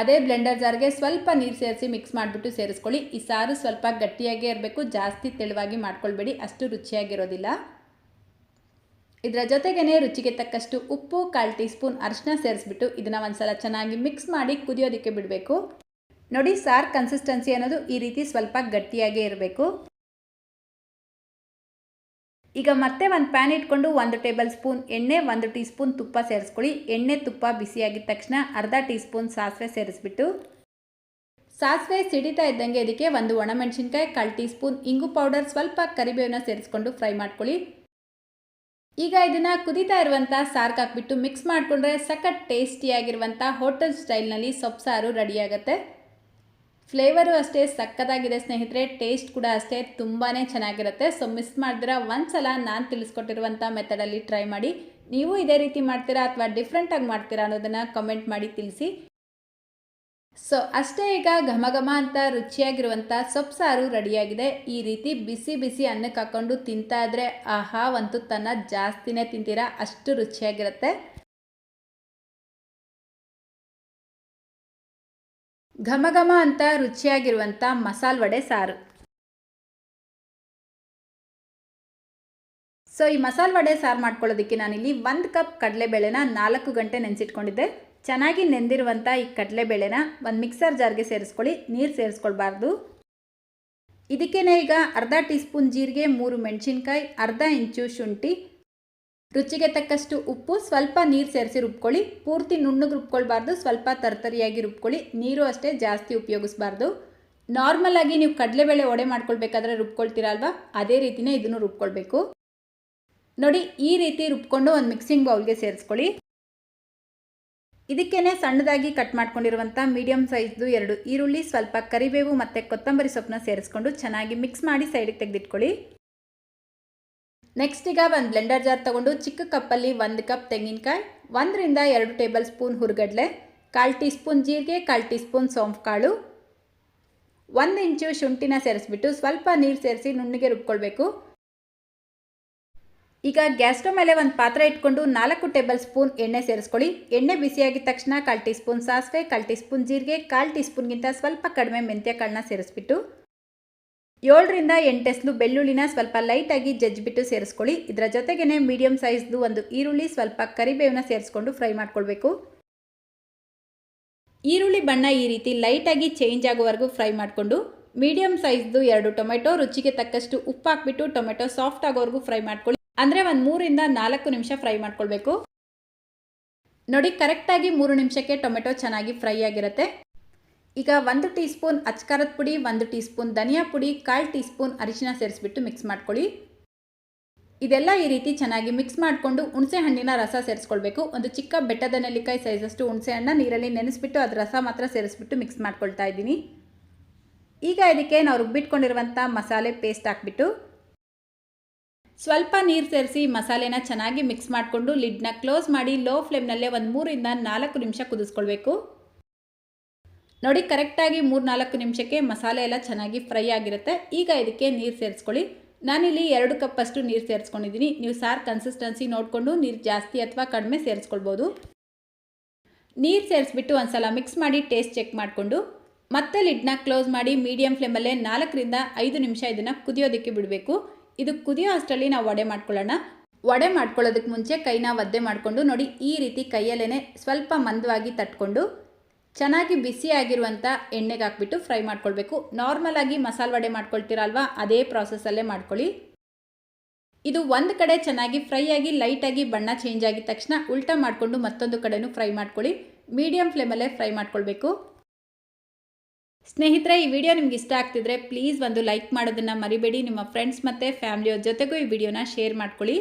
ಅದೇ ಬ್ಲೆಂಡರ್ ಜಾರ್ಗೆ ಸ್ವಲ್ಪ ನೀರು ಸೇರಿಸಿ ಮಿಕ್ಸ್ ಮಾಡಿಬಿಟ್ಟು ಸೇರಿಸ್ಕೊಳ್ಳಿ. ಈ ಸಾರು ಸ್ವಲ್ಪ ಗಟ್ಟಿಯಾಗೇ ಇರಬೇಕು. ಜಾಸ್ತಿ ತೆಳುವಾಗಿ ಮಾಡ್ಕೊಳ್ಬೇಡಿ. ಅಷ್ಟು ರುಚಿಯಾಗಿರೋದಿಲ್ಲ. ಇದರ ಜೊತೆಗೇ ರುಚಿಗೆ ತಕ್ಕಷ್ಟು ಉಪ್ಪು, ಕಾಲು ಟೀ ಸ್ಪೂನ್ ಅರಿಶಿನ ಸೇರಿಸ್ಬಿಟ್ಟು ಇದನ್ನು ಒಂದು ಸಲ ಚೆನ್ನಾಗಿ ಮಿಕ್ಸ್ ಮಾಡಿ ಕುದಿಯೋದಕ್ಕೆ ಬಿಡಬೇಕು. ನೋಡಿ, ಸಾರ್ ಕನ್ಸಿಸ್ಟೆನ್ಸಿ ಅನ್ನೋದು ಈ ರೀತಿ ಸ್ವಲ್ಪ ಗಟ್ಟಿಯಾಗೇ ಇರಬೇಕು. ಈಗ ಮತ್ತೆ ಒಂದು ಪ್ಯಾನ್ ಇಟ್ಕೊಂಡು ಒಂದು ಟೇಬಲ್ ಸ್ಪೂನ್ ಎಣ್ಣೆ, ಒಂದು ಟೀ ಸ್ಪೂನ್ ತುಪ್ಪ ಸೇರಿಸ್ಕೊಳ್ಳಿ. ಎಣ್ಣೆ, ತುಪ್ಪ ಬಿಸಿಯಾಗಿದ ತಕ್ಷಣ ಅರ್ಧ ಟೀ ಸ್ಪೂನ್ ಸಾಸಿವೆ ಸೇರಿಸ್ಬಿಟ್ಟು. ಸಾಸಿವೆ ಸಿಡಿತಾ ಇದ್ದಂಗೆ ಇದಕ್ಕೆ ಒಂದು ಒಣಮೆಣಸಿನ್ಕಾಯಿ, ಕಾಲು ಟೀ ಸ್ಪೂನ್ ಇಂಗು ಪೌಡರ್ ಸ್ವಲ್ಪ ಕರಿಬೇವನ್ನ ಸೇರಿಸ್ಕೊಂಡು ಫ್ರೈ ಮಾಡ್ಕೊಳ್ಳಿ. ಈಗ ಇದನ್ನು ಕುದೀತಾ ಇರುವಂಥ ಸಾರ್ಕ್ ಹಾಕ್ಬಿಟ್ಟು ಮಿಕ್ಸ್ ಮಾಡಿಕೊಂಡ್ರೆ ಸಖತ್ ಟೇಸ್ಟಿಯಾಗಿರುವಂಥ ಹೋಟೆಲ್ ಸ್ಟೈಲ್ನಲ್ಲಿ ಸೊಪ್ಪು ಸಾರು ರೆಡಿಯಾಗುತ್ತೆ ಫ್ಲೇವರು ಅಷ್ಟೇ ಸಕ್ಕತ್ತಾಗಿದೆ ಸ್ನೇಹಿತರೆ ಟೇಸ್ಟ್ ಕೂಡ ಅಷ್ಟೇ ತುಂಬಾ ಚೆನ್ನಾಗಿರುತ್ತೆ. ಸೊ ಮಿಸ್ ಮಾಡಿದ್ರೆ ಒಂದ್ಸಲ ನಾನು ತಿಳಿಸ್ಕೊಟ್ಟಿರುವಂಥ ಮೆಥಡಲ್ಲಿ ಟ್ರೈ ಮಾಡಿ. ನೀವು ಇದೇ ರೀತಿ ಮಾಡ್ತೀರಾ ಅಥವಾ ಡಿಫ್ರೆಂಟಾಗಿ ಮಾಡ್ತೀರಾ ಅನ್ನೋದನ್ನು ಕಮೆಂಟ್ ಮಾಡಿ ತಿಳಿಸಿ. ಸೊ ಅಷ್ಟೇ ಈಗ ಘಮ ಘಮ ಅಂತ ರುಚಿಯಾಗಿರುವಂಥ ಸೊಪ್ಪು ರೆಡಿಯಾಗಿದೆ. ಈ ರೀತಿ ಬಿಸಿ ಬಿಸಿ ಅನ್ನಕ್ಕೆ ಹಾಕ್ಕೊಂಡು ತಿಂತಾ ಇದ್ರೆ ಆಹಾ, ಅಂತೂ ತನ್ನ ಜಾಸ್ತಿನೇ ತಿಂತೀರಾ. ಅಷ್ಟು ರುಚಿಯಾಗಿರುತ್ತೆ. ಘಮ ಘಮ ಅಂತ ರುಚಿಯಾಗಿರುವಂಥ ಮಸಾಲ ವಡೆ ಸಾರು. ಸೊ ಈ ಮಸಾಲ ವಡೆ ಸಾರು ಮಾಡ್ಕೊಳ್ಳೋದಕ್ಕೆ ನಾನಿಲ್ಲಿ ಒಂದು ಕಪ್ ಕಡಲೆಬೇಳೆನ ನಾಲ್ಕು ಗಂಟೆ ನೆನೆಸಿಟ್ಕೊಂಡಿದ್ದೆ. ಚೆನ್ನಾಗಿ ನೆಂದಿರುವಂಥ ಈ ಕಡಲೆಬೇಳೆನ ಒಂದು ಮಿಕ್ಸರ್ ಜಾರ್ಗೆ ಸೇರಿಸ್ಕೊಳ್ಳಿ, ನೀರು ಸೇರಿಸ್ಕೊಳ್ಬಾರ್ದು. ಇದಕ್ಕೇನೆ ಈಗ ಅರ್ಧ ಟೀ ಸ್ಪೂನ್ ಜೀರಿಗೆ, ಮೂರು ಮೆಣಸಿನ್ಕಾಯಿ, ಅರ್ಧ ಇಂಚು ಶುಂಠಿ ರುಚಿಗೆ ತಕ್ಕಷ್ಟು ಉಪ್ಪು, ಸ್ವಲ್ಪ ನೀರು ಸೇರಿಸಿ ರುಬ್ಕೊಳ್ಳಿ. ಪೂರ್ತಿ ನುಣ್ಣಗೆ ರುಬ್ಕೊಳ್ಬಾರ್ದು, ಸ್ವಲ್ಪ ತರ್ತರಿಯಾಗಿ ರುಬ್ಕೊಳ್ಳಿ. ನೀರು ಅಷ್ಟೇ ಜಾಸ್ತಿ ಉಪಯೋಗಿಸ್ಬಾರ್ದು. ನಾರ್ಮಲ್ ಆಗಿ ನೀವು ಕಡಲೆಬೇಳೆ ಒಡೆ ಮಾಡ್ಕೊಳ್ಬೇಕಾದ್ರೆ ರುಬ್ಕೊಳ್ತೀರಾ ಅಲ್ವಾ? ಅದೇ ರೀತಿನೇ ಇದನ್ನು ರುಬ್ಕೊಳ್ಬೇಕು. ನೋಡಿ, ಈ ರೀತಿ ರುಬ್ಕೊಂಡು ಒಂದು ಮಿಕ್ಸಿಂಗ್ ಬೌಲ್ಗೆ ಸೇರಿಸ್ಕೊಳ್ಳಿ. ಇದಕ್ಕೇನೆ ಸಣ್ಣದಾಗಿ ಕಟ್ ಮಾಡ್ಕೊಂಡಿರುವಂಥ ಮೀಡಿಯಂ ಸೈಜ್ದು ಎರಡು ಈರುಳ್ಳಿ, ಸ್ವಲ್ಪ ಕರಿಬೇವು ಮತ್ತು ಕೊತ್ತಂಬರಿ ಸೊಪ್ಪನ್ನ ಸೇರಿಸ್ಕೊಂಡು ಚೆನ್ನಾಗಿ ಮಿಕ್ಸ್ ಮಾಡಿ ಸೈಡಿಗೆ ತೆಗೆದಿಟ್ಕೊಳ್ಳಿ. ನೆಕ್ಸ್ಟ್ ಈಗ ಒಂದು ಬ್ಲೆಂಡರ್ ಜಾರ್ ತೊಗೊಂಡು ಚಿಕ್ಕ ಕಪ್ಪಲ್ಲಿ ಒಂದು ಕಪ್ ತೆಂಗಿನಕಾಯಿ, ಒಂದರಿಂದ ಎರಡು ಟೇಬಲ್ ಸ್ಪೂನ್ ಹುರ್ಗಡ್ಲೆ, ಕಾಲು ಟೀ ಸ್ಪೂನ್ ಜೀರಿಗೆ, ಕಾಲು ಟೀ ಸ್ಪೂನ್ ಸೋಂಫು ಕಾಳು ಒಂದು ಇಂಚು ಶುಂಠಿನ ಸೇರಿಸ್ಬಿಟ್ಟು ಸ್ವಲ್ಪ ನೀರು ಸೇರಿಸಿ ನುಣ್ಣಗೆ ರುಬ್ಕೊಳ್ಬೇಕು. ಈಗ ಗ್ಯಾಸ್ ಸ್ಟವ್ ಮೇಲೆ ಒಂದು ಪಾತ್ರೆ ಇಟ್ಕೊಂಡು ನಾಲ್ಕು ಟೇಬಲ್ ಸ್ಪೂನ್ ಎಣ್ಣೆ ಸೇರಿಸ್ಕೊಳ್ಳಿ. ಎಣ್ಣೆ ಬಿಸಿಯಾಗಿದ ತಕ್ಷಣ ಕಾಲು ಟೀ ಸ್ಪೂನ್ ಸಾಸಿವೆ, ಕಾಲು ಟೀ ಸ್ಪೂನ್ ಜೀರಿಗೆ, ಕಾಲು ಟೀ ಸ್ಪೂನ್ಗಿಂತ ಸ್ವಲ್ಪ ಕಡಿಮೆ ಮೆಂತ್ಯ ಕಾಳನ್ನ ಸೇರಿಸ್ಬಿಟ್ಟು ಏಳರಿಂದ ಎಂಟೆಸ್ಲು ಬೆಳ್ಳುಳ್ಳಿನ ಸ್ವಲ್ಪ ಲೈಟಾಗಿ ಜಜ್ಜಿಬಿಟ್ಟು ಸೇರಿಸ್ಕೊಳ್ಳಿ. ಇದರ ಜೊತೆಗೇ ಮೀಡಿಯಮ್ ಸೈಜ್ದು ಒಂದು ಈರುಳ್ಳಿ ಸ್ವಲ್ಪ ಕರಿಬೇವನ್ನ ಸೇರಿಸ್ಕೊಂಡು ಫ್ರೈ ಮಾಡ್ಕೊಳ್ಬೇಕು. ಈರುಳ್ಳಿ ಬಣ್ಣ ಈ ರೀತಿ ಲೈಟಾಗಿ ಚೇಂಜ್ ಆಗೋವರೆಗೂ ಫ್ರೈ ಮಾಡಿಕೊಂಡು ಮೀಡಿಯಮ್ ಸೈಜ್ದು ಎರಡು ಟೊಮೆಟೊ, ರುಚಿಗೆ ತಕ್ಕಷ್ಟು ಉಪ್ಪು ಹಾಕ್ಬಿಟ್ಟು ಟೊಮೆಟೊ ಸಾಫ್ಟ್ ಆಗೋವರೆಗೂ ಫ್ರೈ ಮಾಡ್ಕೊಳ್ಳಿ. ಅಂದರೆ ಒಂದು ಮೂರಿಂದ ನಾಲ್ಕು ನಿಮಿಷ ಫ್ರೈ ಮಾಡ್ಕೊಳ್ಬೇಕು. ನೋಡಿ ಕರೆಕ್ಟಾಗಿ ಮೂರು ನಿಮಿಷಕ್ಕೆ ಟೊಮೆಟೊ ಚೆನ್ನಾಗಿ ಫ್ರೈ ಆಗಿರುತ್ತೆ. ಈಗ ಒಂದು ಟೀ ಸ್ಪೂನ್ ಅಚ್ಕಾರದ ಪುಡಿ, ಒಂದು ಟೀ ಸ್ಪೂನ್ ಧನಿಯಾ ಪುಡಿ, ಕಾಲು ಟೀ ಸ್ಪೂನ್ ಅರಿಶಿನ ಸೇರಿಸ್ಬಿಟ್ಟು ಮಿಕ್ಸ್ ಮಾಡ್ಕೊಳ್ಳಿ. ಇದೆಲ್ಲ ಈ ರೀತಿ ಚೆನ್ನಾಗಿ ಮಿಕ್ಸ್ ಮಾಡಿಕೊಂಡು ಹುಣಸೆ ಹಣ್ಣಿನ ರಸ ಸೇರಿಸ್ಕೊಳ್ಬೇಕು. ಒಂದು ಚಿಕ್ಕ ಬೆಟ್ಟದ ನೆಲ್ಲಿಕಾಯಿ ಸೈಜಷ್ಟು ಹುಣಸೆ ಹಣ್ಣ ನೀರಲ್ಲಿ ನೆನೆಸ್ಬಿಟ್ಟು ಅದು ರಸ ಮಾತ್ರ ಸೇರಿಸ್ಬಿಟ್ಟು ಮಿಕ್ಸ್ ಮಾಡ್ಕೊಳ್ತಾ ಇದ್ದೀನಿ. ಈಗ ಇದಕ್ಕೆ ನಾವು ರುಬ್ಬಿಟ್ಕೊಂಡಿರುವಂಥ ಮಸಾಲೆ ಪೇಸ್ಟ್ ಹಾಕ್ಬಿಟ್ಟು ಸ್ವಲ್ಪ ನೀರು ಸೇರಿಸಿ ಮಸಾಲೆನ ಚೆನ್ನಾಗಿ ಮಿಕ್ಸ್ ಮಾಡಿಕೊಂಡು ಲಿಡ್ನ ಕ್ಲೋಸ್ ಮಾಡಿ ಲೋ ಫ್ಲೇಮ್ನಲ್ಲೇ ಒಂದು ಮೂರಿಂದ ನಾಲ್ಕು ನಿಮಿಷ ಕುದಿಸ್ಕೊಳ್ಬೇಕು. ನೋಡಿ, ಕರೆಕ್ಟಾಗಿ ಮೂರು ನಾಲ್ಕು ನಿಮಿಷಕ್ಕೆ ಮಸಾಲೆ ಎಲ್ಲ ಚೆನ್ನಾಗಿ ಫ್ರೈ ಆಗಿರುತ್ತೆ. ಈಗ ಇದಕ್ಕೆ ನೀರು ಸೇರಿಸ್ಕೊಳ್ಳಿ. ನಾನಿಲ್ಲಿ ಎರಡು ಕಪ್ಪಷ್ಟು ನೀರು ಸೇರಿಸ್ಕೊಂಡಿದ್ದೀನಿ. ನೀವು ಸಾರು ಕನ್ಸಿಸ್ಟೆನ್ಸಿ ನೋಡಿಕೊಂಡು ನೀರು ಜಾಸ್ತಿ ಅಥವಾ ಕಡಿಮೆ ಸೇರಿಸ್ಕೊಳ್ಬೋದು. ನೀರು ಸೇರಿಸ್ಬಿಟ್ಟು ಒಂದು ಸಲ ಮಿಕ್ಸ್ ಮಾಡಿ ಟೇಸ್ಟ್ ಚೆಕ್ ಮಾಡಿಕೊಂಡು, ಮತ್ತೆ ಲಿಡ್ನ ಕ್ಲೋಸ್ ಮಾಡಿ ಮೀಡಿಯಂ ಫ್ಲೇಮಲ್ಲೇ ನಾಲ್ಕರಿಂದ ಐದು ನಿಮಿಷ ಇದನ್ನು ಕುದಿಯೋದಕ್ಕೆ ಬಿಡಬೇಕು. ಇದು ಕುದಿಯೋ ಅಷ್ಟರಲ್ಲಿ ನಾವು ವಡೆ ಮಾಡ್ಕೊಳ್ಳೋಣ. ವಡೆ ಮಾಡ್ಕೊಳ್ಳೋದಕ್ಕೆ ಮುಂಚೆ ಕೈನ ಒದ್ದೆ ಮಾಡಿಕೊಂಡು ನೋಡಿ, ಈ ರೀತಿ ಕೈಯಲ್ಲೇ ಸ್ವಲ್ಪ ಮಂದವಾಗಿ ತಟ್ಕೊಂಡು ಚೆನ್ನಾಗಿ ಬಿಸಿಯಾಗಿರುವಂಥ ಎಣ್ಣೆಗೆ ಹಾಕ್ಬಿಟ್ಟು ಫ್ರೈ ಮಾಡ್ಕೊಳ್ಬೇಕು. ನಾರ್ಮಲಾಗಿ ಮಸಾಲೆ ವಡೆ ಮಾಡ್ಕೊಳ್ತೀರಲ್ವಾ? ಅದೇ ಪ್ರಾಸೆಸಲ್ಲೇ ಮಾಡ್ಕೊಳ್ಳಿ. ಇದು ಒಂದು ಕಡೆ ಚೆನ್ನಾಗಿ ಫ್ರೈ ಆಗಿ ಲೈಟಾಗಿ ಬಣ್ಣ ಚೇಂಜ್ ಆಗಿದ ತಕ್ಷಣ ಉಲ್ಟಾ ಮಾಡಿಕೊಂಡು ಮತ್ತೊಂದು ಕಡೆನೂ ಫ್ರೈ ಮಾಡ್ಕೊಳ್ಳಿ. ಮೀಡಿಯಮ್ ಫ್ಲೇಮಲ್ಲೇ ಫ್ರೈ ಮಾಡ್ಕೊಳ್ಬೇಕು. ಸ್ನೇಹಿತರೆ, ಈ ವಿಡಿಯೋ ನಿಮ್ಗೆ ಇಷ್ಟ ಆಗ್ತಿದ್ರೆ ಪ್ಲೀಸ್ ಒಂದು ಲೈಕ್ ಮಾಡೋದನ್ನು ಮರಿಬೇಡಿ. ನಿಮ್ಮ ಫ್ರೆಂಡ್ಸ್ ಮತ್ತು ಫ್ಯಾಮಿಲಿಯವ್ರ ಜೊತೆಗೂ ಈ ವಿಡಿಯೋನ ಶೇರ್ ಮಾಡ್ಕೊಳ್ಳಿ.